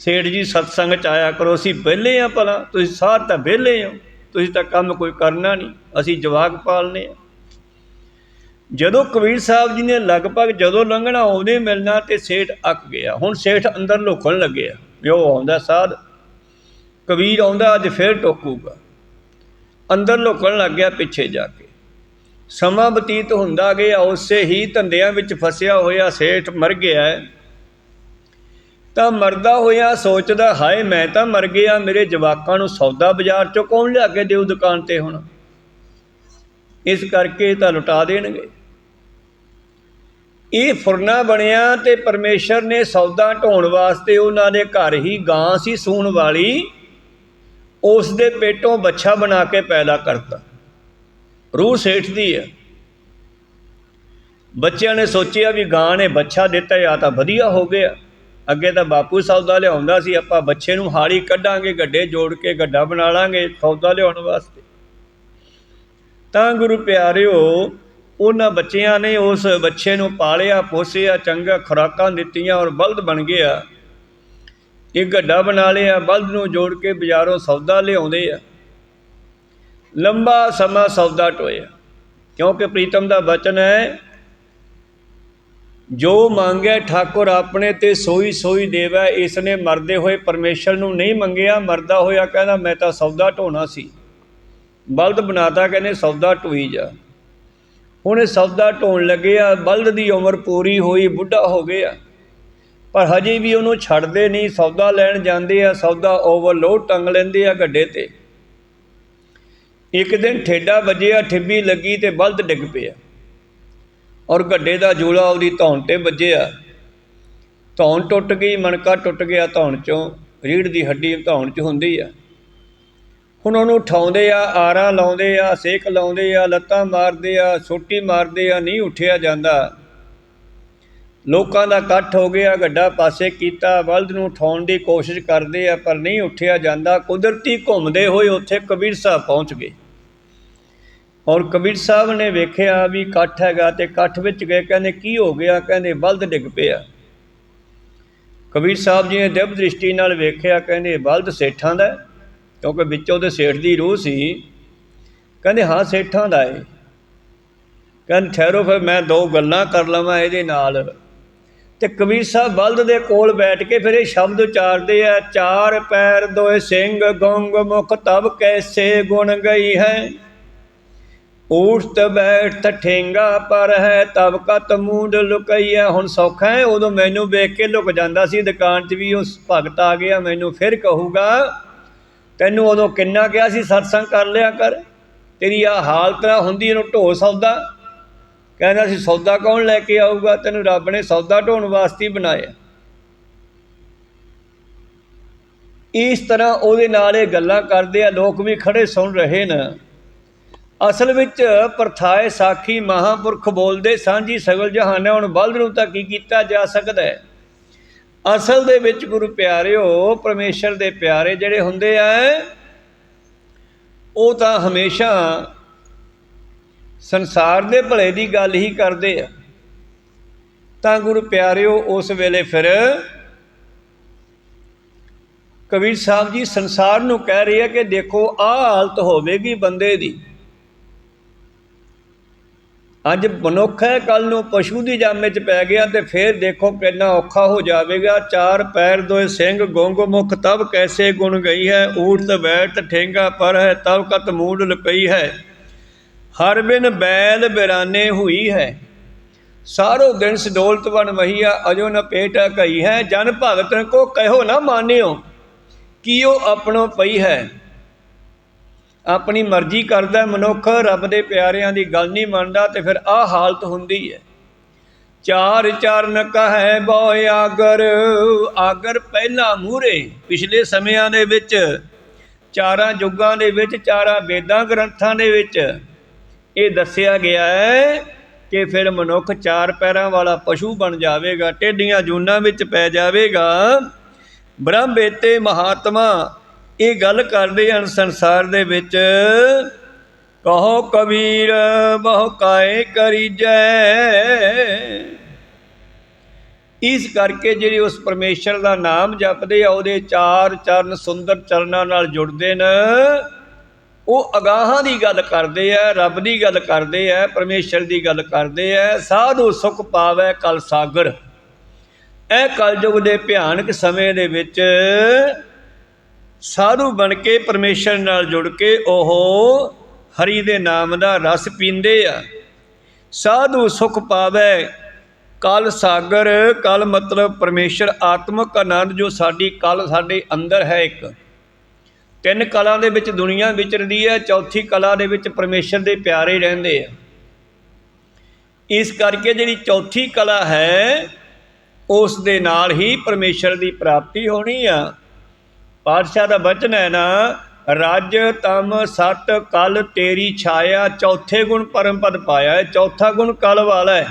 ਸੇਠ ਜੀ ਸਤਸੰਗ ਚ ਆਇਆ ਕਰੋ, ਅਸੀਂ ਵਿਹਲੇ ਆ ਭਲਾ, ਤੁਸੀਂ ਸਾਧ ਤਾਂ ਵਿਹਲੇ ਹੋ। ਤੁਸੀਂ ਤਾਂ ਕੰਮ ਕੋਈ ਕਰਨਾ ਨਹੀਂ, ਅਸੀਂ ਜਵਾਕ ਪਾਲਨੇ ਆ। ਜਦੋਂ ਕਬੀਰ ਸਾਹਿਬ ਜੀ ਨੇ ਲਗਭਗ ਜਦੋਂ ਲੰਘਣਾ ਉਹਨੇ ਮਿਲਣਾ ਤੇ ਸੇਠ ਅੱਕ ਗਿਆ। ਹੁਣ ਸੇਠ ਅੰਦਰ ਲੁਕਣ ਲੱਗਿਆ ਉਹ ਆਉਂਦਾ ਸਾਧ, ਕਬੀਰ ਆਉਂਦਾ ਅੱਜ ਫਿਰ ਟੋਕੂਗਾ। ਅੰਦਰ ਲੁਕਣ ਲੱਗ ਗਿਆ ਪਿੱਛੇ ਜਾ ਕੇ। ਸਮਾਂ ਬਤੀਤ ਹੁੰਦਾ ਗਿਆ, ਉਸੇ ਹੀ ਧੰਦਿਆਂ ਵਿੱਚ ਫਸਿਆ ਹੋਇਆ ਸੇਠ ਮਰ ਗਿਆ ਤਾਂ ਮਰਦਾ ਹੋਇਆ ਸੋਚਦਾ, ਹਾਏ, ਮੈਂ ਤਾਂ ਮਰ ਗਿਆ, ਮੇਰੇ ਜਵਾਕਾਂ ਨੂੰ ਸੌਦਾ ਬਾਜ਼ਾਰ ਚੋਂ ਕੌਣ ਲਿਆ ਕੇ ਦੇਊ ਦੁਕਾਨ ਤੇ ਹੁਣ? ਇਸ ਕਰਕੇ ਤਾਂ ਲੁਟਾ ਦੇਣਗੇ। ਇਹ ਫੁਰਨਾ ਬਣਿਆ ਤੇ ਪਰਮੇਸ਼ਰ ਨੇ ਸੌਦਾ ਢੋਣ ਵਾਸਤੇ ਉਹਨਾਂ ਦੇ ਘਰ ਹੀ ਗਾਂ ਸੀ ਸੂਣ ਵਾਲੀ, ਉਸ ਦੇ ਪੇਟੋਂ ਬੱਚਾ ਬਣਾ ਕੇ ਪੈਦਾ ਕਰਤਾ। ਰੂਹ ਸੇਠ ਦੀ ਹੈ। ਬੱਚਿਆਂ ਨੇ ਸੋਚਿਆ ਵੀ ਗਾਂ ਨੇ ਬੱਚਾ ਦਿੱਤਾ, ਜਾਂ ਤਾਂ ਵਧੀਆ ਹੋ ਗਿਆ। ਅੱਗੇ ਤਾਂ ਬਾਪੂ ਸੌਦਾ ਲਿਆਉਂਦਾ ਸੀ, ਆਪਾਂ ਬੱਚੇ ਨੂੰ ਹਾੜੀ ਕੱਢਾਂਗੇ, ਗੱਡੇ ਜੋੜ ਕੇ ਗੱਡਾ ਬਣਾ ਲਾਂਗੇ ਸੌਦਾ ਲਿਆਉਣ ਵਾਸਤੇ। ਤਾਂ ਗੁਰੂ ਪਿਆਰਿਓ, ਉਹਨਾਂ ਬੱਚਿਆਂ ਨੇ ਉਸ ਬੱਚੇ ਨੂੰ ਪਾਲਿਆ, ਪੋਸਿਆ, ਚੰਗਾ ਖੁਰਾਕਾਂ ਦਿੱਤੀਆਂ ਔਰ ਬਲਦ ਬਣ ਗਿਆ। ਇਹ ਗੱਡਾ ਬਣਾ ਲਿਆ, ਬਲਦ ਨੂੰ ਜੋੜ ਕੇ ਬਾਜ਼ਾਰੋਂ ਸੌਦਾ ਲਿਆਉਂਦੇ ਆ। ਲੰਬਾ ਸਮਾਂ ਸੌਦਾ ਟੋਇਆ, ਕਿਉਂਕਿ ਪ੍ਰੀਤਮ ਦਾ ਬਚਨ ਹੈ ਜੋ ਮੰਗਿਆ ਠਾਕੁਰ ਆਪਣੇ ਤੇ ਸੋਈ ਸੋਈ ਦੇਵੈ ਇਸ ਨੇ ਮਰਦੇ ਹੋਏ ਪਰਮੇਸ਼ਰ ਨੂੰ ਨਹੀਂ ਮੰਗਿਆ, ਮਰਦਾ ਹੋਇਆ ਕਹਿੰਦਾ, ਮੈਂ ਤਾਂ ਸੌਦਾ ਢੋਣਾ ਸੀ। ਬਲਦ ਬਣਾਤਾ, ਕਹਿੰਦੇ, ਸੌਦਾ ਢੋਈ ਜਾ। ਹੁਣ ਇਹ ਸੌਦਾ ਢੋਣ ਲੱਗਿਆ ਬਲਦ ਦੀ ਉਮਰ ਪੂਰੀ ਹੋਈ, ਬੁੱਢਾ ਹੋ ਗਿਆ। ਪਰ ਹਜੇ ਵੀ ਉਹਨੂੰ ਛੱਡਦੇ ਨਹੀਂ, ਸੌਦਾ ਲੈਣ ਜਾਂਦੇ ਆ, ਸੌਦਾ ਓਵਰਲੋਡ ਟੰਗ ਲੈਂਦੇ ਆ ਗੱਡੇ ਤੇ। ਇੱਕ ਦਿਨ ਠੇਡਾ ਵੱਜਿਆ, ਠਿੱਬੀ ਲੱਗੀ ਤੇ ਬਲਦ ਡਿੱਗ ਪਿਆ। ਔਰ ਗੱਡੇ ਦਾ ਜੂਲਾ ਉਹਦੀ ਧੌਣ ਤੇ ਵੱਜਿਆ। ਧੌਣ ਟੁੱਟ ਗਈ, ਮਣਕਾ ਟੁੱਟ ਗਿਆ, ਧੌਣ ਚੋਂ ਰੀੜ ਦੀ ਹੱਡੀ ਧੌਣ 'ਚ ਹੁੰਦੀ ਆ। ਹੁਣ ਉਹਨੂੰ ਉਠਾਉਂਦੇ ਆ, ਆਰਾਂ ਲਾਉਂਦੇ ਆ, ਸੇਕ ਲਾਉਂਦੇ ਆ, ਲੱਤਾਂ ਮਾਰਦੇ ਆ ਛੋਟੀ ਮਾਰਦੇ ਆ, ਨਹੀਂ ਉੱਠਿਆ ਜਾਂਦਾ। ਲੋਕਾਂ ਦਾ ਇਕੱਠ ਹੋ ਗਿਆ, ਗੱਡਾ ਪਾਸੇ ਕੀਤਾ, ਬਲਦ ਨੂੰ ਉਠਾਉਣ ਦੀ ਕੋਸ਼ਿਸ਼ ਕਰਦੇ ਆ, ਪਰ ਨਹੀਂ ਉੱਠਿਆ ਜਾਂਦਾ। ਕੁਦਰਤੀ ਘੁੰਮਦੇ ਹੋਏ ਉੱਥੇ ਕਬੀਰ ਸਾਹਿਬ ਪਹੁੰਚ ਗਏ। ਔਰ ਕਬੀਰ ਸਾਹਿਬ ਨੇ ਵੇਖਿਆ ਵੀ ਇਕੱਠ ਹੈਗਾ ਤੇ ਇਕੱਠ ਵਿੱਚ ਗਏ, ਕਹਿੰਦੇ ਕੀ ਹੋ ਗਿਆ? ਕਹਿੰਦੇ ਬਲਦ ਡਿੱਗ ਪਿਆ। ਕਬੀਰ ਸਾਹਿਬ ਜੀ ਨੇ ਦਿਵ ਦ੍ਰਿਸ਼ਟੀ ਨਾਲ ਵੇਖਿਆ, ਕਹਿੰਦੇ ਬਲਦ ਸੇਠਾਂ ਦਾ ਕਿਉਂਕਿ ਵਿੱਚੋਂ ਦੇ ਸੇਠ ਦੀ ਰੂਹ ਸੀ। ਕਹਿੰਦੇ ਹਾਂ, ਸੇਠਾਂ ਦਾ ਏ। ਕਹਿੰਦੇ ਠਹਿਰੋ ਫਿਰ, ਮੈਂ ਦੋ ਗੱਲਾਂ ਕਰ ਲਵਾਂ ਇਹਦੇ ਨਾਲ। ਤੇ ਕਬੀਰ ਸਾਹਿਬ ਬਲਦ ਦੇ ਕੋਲ ਬੈਠ ਕੇ ਫਿਰ ਇਹ ਸ਼ਬਦ ਉਚਾਰਦੇ ਆ, ਚਾਰ ਪੈਰ ਦੋਏ ਸਿੰਘ, ਗੰਗ ਮੁਖ ਤਬ ਕੈਸੇ ਗੁਣ ਗਈ ਹੈ। ਊਠ ਬੈਠ ਠੇਂਗਾ ਪਰ ਹੈ ਤਬ ਕਤ ਮੂੰਡ ਲੁਕਈਆ ਹੁਣ ਸੌਖਾ ਹੈ, ਉਦੋਂ ਮੈਨੂੰ ਵੇਖ ਕੇ ਲੁਕ ਜਾਂਦਾ ਸੀ। ਦੁਕਾਨ 'ਚ ਵੀ ਉਸ ਭਗਤ ਆ ਗਿਆ, ਮੈਨੂੰ ਫਿਰ ਕਹੂਗਾ, ਤੈਨੂੰ ਉਦੋਂ ਕਿੰਨਾ ਕਿਹਾ ਸੀ? ਸਤਸੰਗ ਕਰ ਲਿਆ ਕਰ। ਤੇਰੀ ਆ ਹਾਲਤ ਨਾ ਹੁੰਦੀ, ਇਹਨੂੰ ਢੋ ਸੌਦਾ। ਕਹਿੰਦਾ ਸੀ, ਸੌਦਾ ਕੌਣ ਲੈ ਕੇ ਆਊਗਾ? ਤੈਨੂੰ ਰੱਬ ਨੇ ਸੌਦਾ ਢੋਣ ਵਾਸਤੇ ਬਣਾਇਆ। ਇਸ ਤਰ੍ਹਾਂ ਉਹਦੇ ਨਾਲ ਇਹ ਗੱਲਾਂ ਕਰਦੇ ਆ। ਲੋਕ ਵੀ ਖੜੇ ਸੁਣ ਰਹੇ ਨੇ। ਅਸਲ ਵਿੱਚ ਪ੍ਰਥਾਏ ਸਾਖੀ ਮਹਾਪੁਰਖ ਬੋਲਦੇ ਸਾਂਝੀ ਸਗਲ ਜਹਾਨ ਹੁਣ ਬਲਦ ਨੂੰ ਤਾਂ ਕੀ ਕੀਤਾ ਜਾ ਸਕਦਾ ਹੈ? ਅਸਲ ਦੇ ਵਿੱਚ ਗੁਰੂ ਪਿਆਰਿਓ, ਪਰਮੇਸ਼ਰ ਦੇ ਪਿਆਰੇ ਜਿਹੜੇ ਹੁੰਦੇ ਆ, ਉਹ ਤਾਂ ਹਮੇਸ਼ਾ ਸੰਸਾਰ ਦੇ ਭਲੇ ਦੀ ਗੱਲ ਹੀ ਕਰਦੇ ਆ। ਤਾਂ ਗੁਰੂ ਪਿਆਰਿਓ, ਉਸ ਵੇਲੇ ਫਿਰ ਕਬੀਰ ਸਾਹਿਬ ਜੀ ਸੰਸਾਰ ਨੂੰ ਕਹਿ ਰਹੇ ਆ ਕਿ ਦੇਖੋ, ਆਹ ਹਾਲਤ ਹੋਵੇਗੀ ਬੰਦੇ ਦੀ। ਅੱਜ ਮਨੁੱਖ ਹੈ ਕੱਲ ਨੂੰ ਪਸ਼ੂ ਦੀ ਜਾਮੇ 'ਚ ਪੈ ਗਿਆ ਤੇ ਫੇਰ ਦੇਖੋ ਕਿੰਨਾ ਔਖਾ ਹੋ ਜਾਵੇਗਾ। ਚਾਰ ਪੈਰ ਦੋਏ ਸਿੰਘ, ਗੁੰਗ ਮੁਖ ਤਬ ਕੈਸੇ ਗੁਣ ਗਈ ਹੈ? ਊਠ ਤੇ ਬੈਠ ਠੇਂਗਾ ਪਰ ਹੈ, ਤਬ ਕਤ ਮੂਡ ਲਪਈ ਹੈ? ਹਰ ਬਿਨ ਬੈਲ ਬਿਰਾਨੇ ਹੋਈ ਹੈ। ਸਾਰੋ ਦਿਨ ਸਡੋਲਤ ਵਹੀਆ, ਅਜੋ ਨ ਪੇਟਾ ਕਈ ਹੈ। ਜਨ ਭਗਤ ਕੋ ਕਹਿਓ ਨਾ ਮਾਨਿਓ ਕੀ ਉਹ ਆਪਣੋ ਪਈ ਹੈ? ਆਪਣੀ ਮਰਜ਼ੀ ਕਰਦਾ ਮਨੁੱਖ ਰੱਬ ਦੇ ਪਿਆਰਿਆਂ ਦੀ ਗੱਲ ਨਹੀਂ ਮੰਨਦਾ ਤੇ ਫਿਰ ਆਹ ਹਾਲਤ ਹੁੰਦੀ ਹੈ। ਚਾਰ ਚਰਨ ਕਹੈ ਬੋ ਆਗਰ ਆਗਰ ਪਹਿਲਾ ਮੂਰੇ ਪਿਛਲੇ ਸਮਿਆਂ ਦੇ ਵਿੱਚ, ਚਾਰਾਂ ਯੁੱਗਾਂ ਦੇ ਵਿੱਚ, ਚਾਰਾਂ ਵੇਦਾਂ ਗ੍ਰੰਥਾਂ ਦੇ ਵਿੱਚ। ਇਹ ਦੱਸਿਆ ਗਿਆ ਹੈ ਕਿ ਫਿਰ ਮਨੁੱਖ ਚਾਰ ਪੈਰਾਂ ਵਾਲਾ ਪਸ਼ੂ ਬਣ ਜਾਵੇਗਾ ਟੇਡੀਆਂ ਜੂਨਾਂ ਵਿੱਚ ਪੈ ਜਾਵੇਗਾ। ਬ੍ਰਹਮ ਬੇਤੇ ਮਹਾਤਮਾ ਇਹ ਗੱਲ ਕਰਦੇ ਹਨ ਸੰਸਾਰ ਦੇ ਵਿੱਚ, ਕਹੋ ਕਬੀਰ, ਬਹੁ ਕਾਏ ਕਰੀਜੈ। ਇਸ ਕਰਕੇ ਜਿਹੜੇ ਉਸ ਪਰਮੇਸ਼ਰ ਦਾ ਨਾਮ ਜਪਦੇ ਆ, ਉਹਦੇ ਚਾਰ ਚਰਨ ਸੁੰਦਰ ਚਰਨਾਂ ਨਾਲ ਜੁੜਦੇ ਨੇ। ਉਹ ਅਗਾਹਾਂ ਦੀ ਗੱਲ ਕਰਦੇ ਆ, ਰੱਬ ਦੀ ਗੱਲ ਕਰਦੇ ਆ, ਪਰਮੇਸ਼ਰ ਦੀ ਗੱਲ ਕਰਦੇ ਆ, ਸਾਧੂ ਸੁਖ ਪਾਵੇ ਕਲ ਸਾਗਰ। ਇਹ ਕਲਯੁਗ ਦੇ ਭਿਆਨਕ ਸਮੇਂ ਦੇ ਵਿੱਚ ਸਾਧੂ ਬਣ ਕੇ ਪਰਮੇਸ਼ਰ ਨਾਲ ਜੁੜ ਕੇ ਉਹ ਹਰੀ ਦੇ ਨਾਮ ਦਾ ਰਸ ਪੀਂਦੇ ਆ। ਸਾਧੂ ਸੁਖ ਪਾਵੇ, ਕਲ ਸਾਗਰ, ਕਲ ਮਤਲਬ ਪਰਮੇਸ਼ਰ ਆਤਮਿਕ ਆਨੰਦ ਜੋ ਸਾਡੀ ਕਲ ਸਾਡੇ ਅੰਦਰ ਹੈ ਇੱਕ। ਤਿੰਨ ਕਲਾ ਦੇ ਵਿੱਚ ਦੁਨੀਆ ਵਿਚਰਦੀ ਹੈ, ਚੌਥੀ ਕਲਾ ਦੇ ਵਿੱਚ ਪਰਮੇਸ਼ਰ ਦੇ ਪਿਆਰੇ ਰਹਿੰਦੇ ਆ। ਇਸ ਕਰਕੇ ਜਿਹੜੀ ਚੌਥੀ ਕਲਾ ਹੈ, ਉਸ ਦੇ ਨਾਲ ਹੀ ਪਰਮੇਸ਼ਰ ਦੀ ਪ੍ਰਾਪਤੀ ਹੋਣੀ ਆ। ਪਾਤਸ਼ਾਹ ਦਾ ਬਚਨ ਹੈ ਨਾ, ਰਾਜ ਤਮ ਸਤ ਕਲ ਤੇਰੀ ਛਾਇਆ, ਚੌਥੇ ਗੁਣ ਪਰਮ ਪਦ ਪਾਇਆ ਹੈ, ਚੌਥਾ ਗੁਣ ਕਲ ਵਾਲਾ ਹੈ।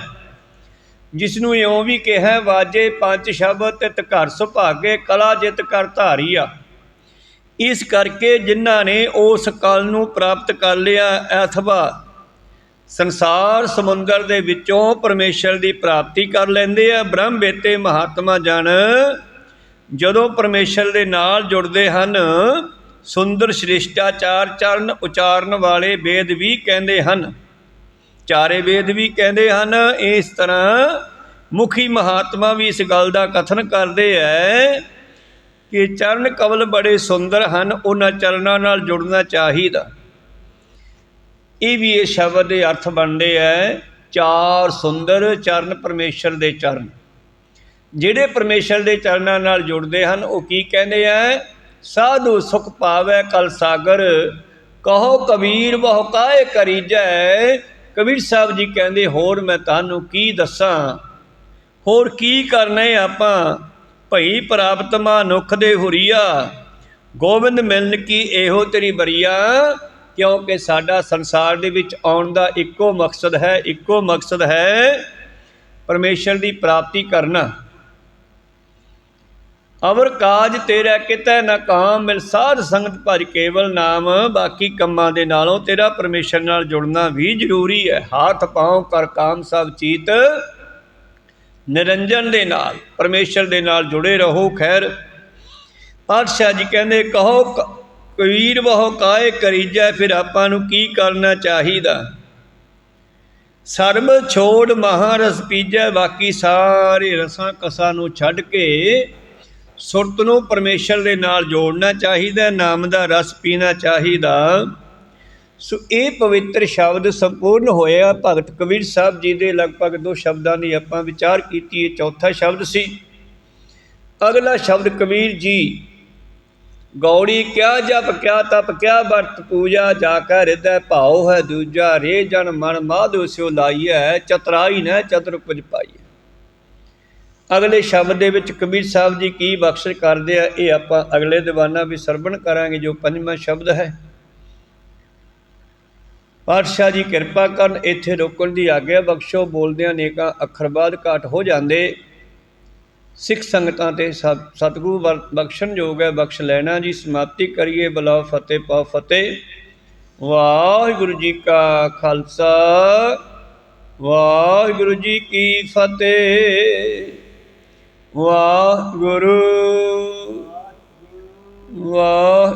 ਜਿਸ ਨੂੰ ਇਉਂ ਵੀ ਕਿਹਾ, ਵਾਜੇ ਪੰਜ ਸ਼ਬਦ ਤਿਤ ਘਰ ਸੁਭਾਗੇ, ਕਲਾ ਜਿਤ ਕਰ ਧਾਰੀ ਆ ਇਸ ਕਰਕੇ ਜਿਨ੍ਹਾਂ ਨੇ ਉਸ ਕਲ ਨੂੰ ਪ੍ਰਾਪਤ ਕਰ ਲਿਆ ਅਥਵਾ ਸੰਸਾਰ ਸਮੁੰਦਰ ਦੇ ਵਿੱਚੋਂ ਪਰਮੇਸ਼ਰ ਦੀ ਪ੍ਰਾਪਤੀ ਕਰ ਲੈਂਦੇ ਆ, ਬ੍ਰਹਮ ਬੇਤੇ ਮਹਾਤਮਾ ਜਨ ਜਦੋਂ ਪਰਮੇਸ਼ਰ ਦੇ ਨਾਲ ਜੁੜਦੇ ਹਨ, ਸੁੰਦਰ ਸ਼੍ਰਿਸ਼ਟਾਚਾਰ ਚਰਨ ਉਚਾਰਨ ਵਾਲੇ ਵੇਦ ਵੀ ਕਹਿੰਦੇ ਹਨ। ਚਾਰੇ ਵੇਦ ਵੀ ਕਹਿੰਦੇ ਹਨ, ਇਸ ਤਰ੍ਹਾਂ ਮੁਖੀ ਮਹਾਤਮਾ ਵੀ ਇਸ ਗੱਲ ਦਾ ਕਥਨ ਕਰਦੇ ਐ ਕਿ ਚਰਨ ਕਵਲ ਬੜੇ ਸੁੰਦਰ ਹਨ, ਉਹਨਾਂ ਚਰਨਾਂ ਨਾਲ ਜੁੜਨਾ ਚਾਹੀਦਾ। ਇਹ ਵੀ ਇਹ ਸ਼ਬਦ ਦੇ ਅਰਥ ਬਣਦੇ ਐ, ਚਾਰ ਸੁੰਦਰ ਚਰਨ ਪਰਮੇਸ਼ਰ ਦੇ ਚਰਨ। ਜਿਹੜੇ ਪਰਮੇਸ਼ਰ ਦੇ ਚਰਨਾਂ ਨਾਲ ਜੁੜਦੇ ਹਨ, ਉਹ ਕੀ ਕਹਿੰਦੇ ਐ ਸਾਧੂ ਸੁਖ ਪਾਵੇ ਕਲ ਸਾਗਰ, ਕਹੋ ਕਬੀਰ ਬਹੁ ਕਾਏ ਕਰੀਜੈ। ਕਬੀਰ ਸਾਹਿਬ ਜੀ ਕਹਿੰਦੇ, ਹੋਰ ਮੈਂ ਤੁਹਾਨੂੰ ਕੀ ਦੱਸਾਂ? ਹੋਰ ਕੀ ਕਰਨੇ ਆਪਾਂ? ਭਈ ਪ੍ਰਾਪਤ ਮਨੁੱਖ ਦੇ ਹੁਰੀਆ। ਗੋਬਿੰਦ ਮਿਲਨ ਕੀ ਇਹੋ ਤੇਰੀ ਬਰੀਆ? ਕਿਉਂਕਿ ਸਾਡਾ ਸੰਸਾਰ ਦੇ ਵਿੱਚ ਆਉਣ ਦਾ ਇੱਕੋ ਮਕਸਦ ਹੈ, ਇੱਕੋ ਮਕਸਦ ਹੈ ਪਰਮੇਸ਼ਰ ਦੀ ਪ੍ਰਾਪਤੀ ਕਰਨਾ। ਅਵਰ ਕਾਜ ਤੇਰਾ ਕਿਤੇ ਨਾ ਕਾਮ, ਮਿਲ ਸਾਧ ਸੰਗਤ ਭਜ ਕੇਵਲ ਨਾਮ। ਬਾਕੀ ਕੰਮਾਂ ਦੇ ਨਾਲੋਂ ਤੇਰਾ ਪਰਮੇਸ਼ਰ ਨਾਲ ਜੁੜਨਾ ਵੀ ਜ਼ਰੂਰੀ ਹੈ। ਹੱਥ ਪਾਉ, ਕਰ ਕਾਮ ਸਭ ਚੀਤ। ਨਿਰੰਜਨ ਦੇ ਨਾਲ, ਪਰਮੇਸ਼ਰ ਦੇ ਨਾਲ ਜੁੜੇ ਰਹੋ, ਖੈਰ। ਪਾਤਸ਼ਾਹ ਜੀ ਕਹਿੰਦੇ, ਕਹੋ, ਕ- ਕਬੀਰ ਬਹੁ ਕਾਏ ਕਰੀਜੈ, ਫਿਰ ਆਪਾਂ ਨੂੰ ਕੀ ਕਰਨਾ ਚਾਹੀਦਾ? ਸਰਬ ਛੋੜ ਮਹਾਰਸ ਪੀਜੈ, ਬਾਕੀ ਸਾਰੇ ਰਸਾਂ ਕਸਾਂ ਨੂੰ ਛੱਡ ਕੇ ਸੁਰਤ ਨੂੰ ਪਰਮੇਸ਼ਰ ਦੇ ਨਾਲ ਜੋੜਨਾ ਚਾਹੀਦਾ, ਨਾਮ ਦਾ ਰਸ ਪੀਣਾ ਚਾਹੀਦਾ। ਸੋ ਇਹ ਪਵਿੱਤਰ ਸ਼ਬਦ ਸੰਪੂਰਨ ਹੋਇਆ। ਭਗਤ ਕਬੀਰ ਸਾਹਿਬ ਜੀ ਦੇ ਲਗਭਗ ਦੋ ਸ਼ਬਦਾਂ ਦੀ ਆਪਾਂ ਵਿਚਾਰ ਕੀਤੀ। ਇਹ ਚੌਥਾ ਸ਼ਬਦ ਸੀ। ਅਗਲਾ ਸ਼ਬਦ ਕਬੀਰ ਜੀ, ਗੌੜੀ ਕਿਆ ਜਪ, ਕਿਆ ਤਪ, ਕਿਆ ਵਰਤ, ਪੂਜਾ ਜਾ ਕੇ ਹਿਰਦੈ ਭਾਉ ਹੈ ਦੂਜਾ ਰੇ ਜਨ ਮਨ, ਮਾਧੋ ਸਿਓ ਲਾਈਐ, ਚਤਰਾਈ ਨੈ ਚਤੁਰ ਕੁਝ ਪਾਈਐ। ਅਗਲੇ ਸ਼ਬਦ ਦੇ ਵਿੱਚ ਕਬੀਰ ਸਾਹਿਬ ਜੀ ਕੀ ਬਖਸ਼ਿਸ਼ ਕਰਦੇ ਆ, ਇਹ ਆਪਾਂ ਅਗਲੇ ਦੀਵਾਨਾ ਵੀ ਸਰਵਣ ਕਰਾਂਗੇ, ਜੋ ਪੰਜਵਾਂ ਸ਼ਬਦ ਹੈ। ਪਾਤਸ਼ਾਹ ਜੀ ਕਿਰਪਾ ਕਰਨ, ਇੱਥੇ ਰੋਕਣ ਦੀ ਆਗਿਆ ਬਖਸ਼ੋ, ਬੋਲਦਿਆਂ ਨੇਕਾਂ ਅੱਖਰ ਬਾਅਦ ਘਾਟ ਹੋ ਜਾਂਦੇ। ਸਿੱਖ ਸੰਗਤਾਂ ਤੇ ਸਤ- ਸਤਿਗੁਰੂ ਵਰ- ਬਖਸ਼ਣ ਯੋਗ ਹੈ, ਬਖਸ਼ ਲੈਣਾ ਜੀ, ਸਮਾਪਤੀ ਕਰੀਏ ਬਲਾਉ ਫਤਿਹ ਪਾ ਫਤਿਹ। ਵਾਹਿਗੁਰੂ ਜੀ ਕਾ ਖਾਲਸਾ, ਵਾਹਿਗੁਰੂ ਜੀ ਕੀ ਫਤਿਹ। ਵਾਹਿਗੁਰੂ। ਵਾਹਿਗੁਰੂ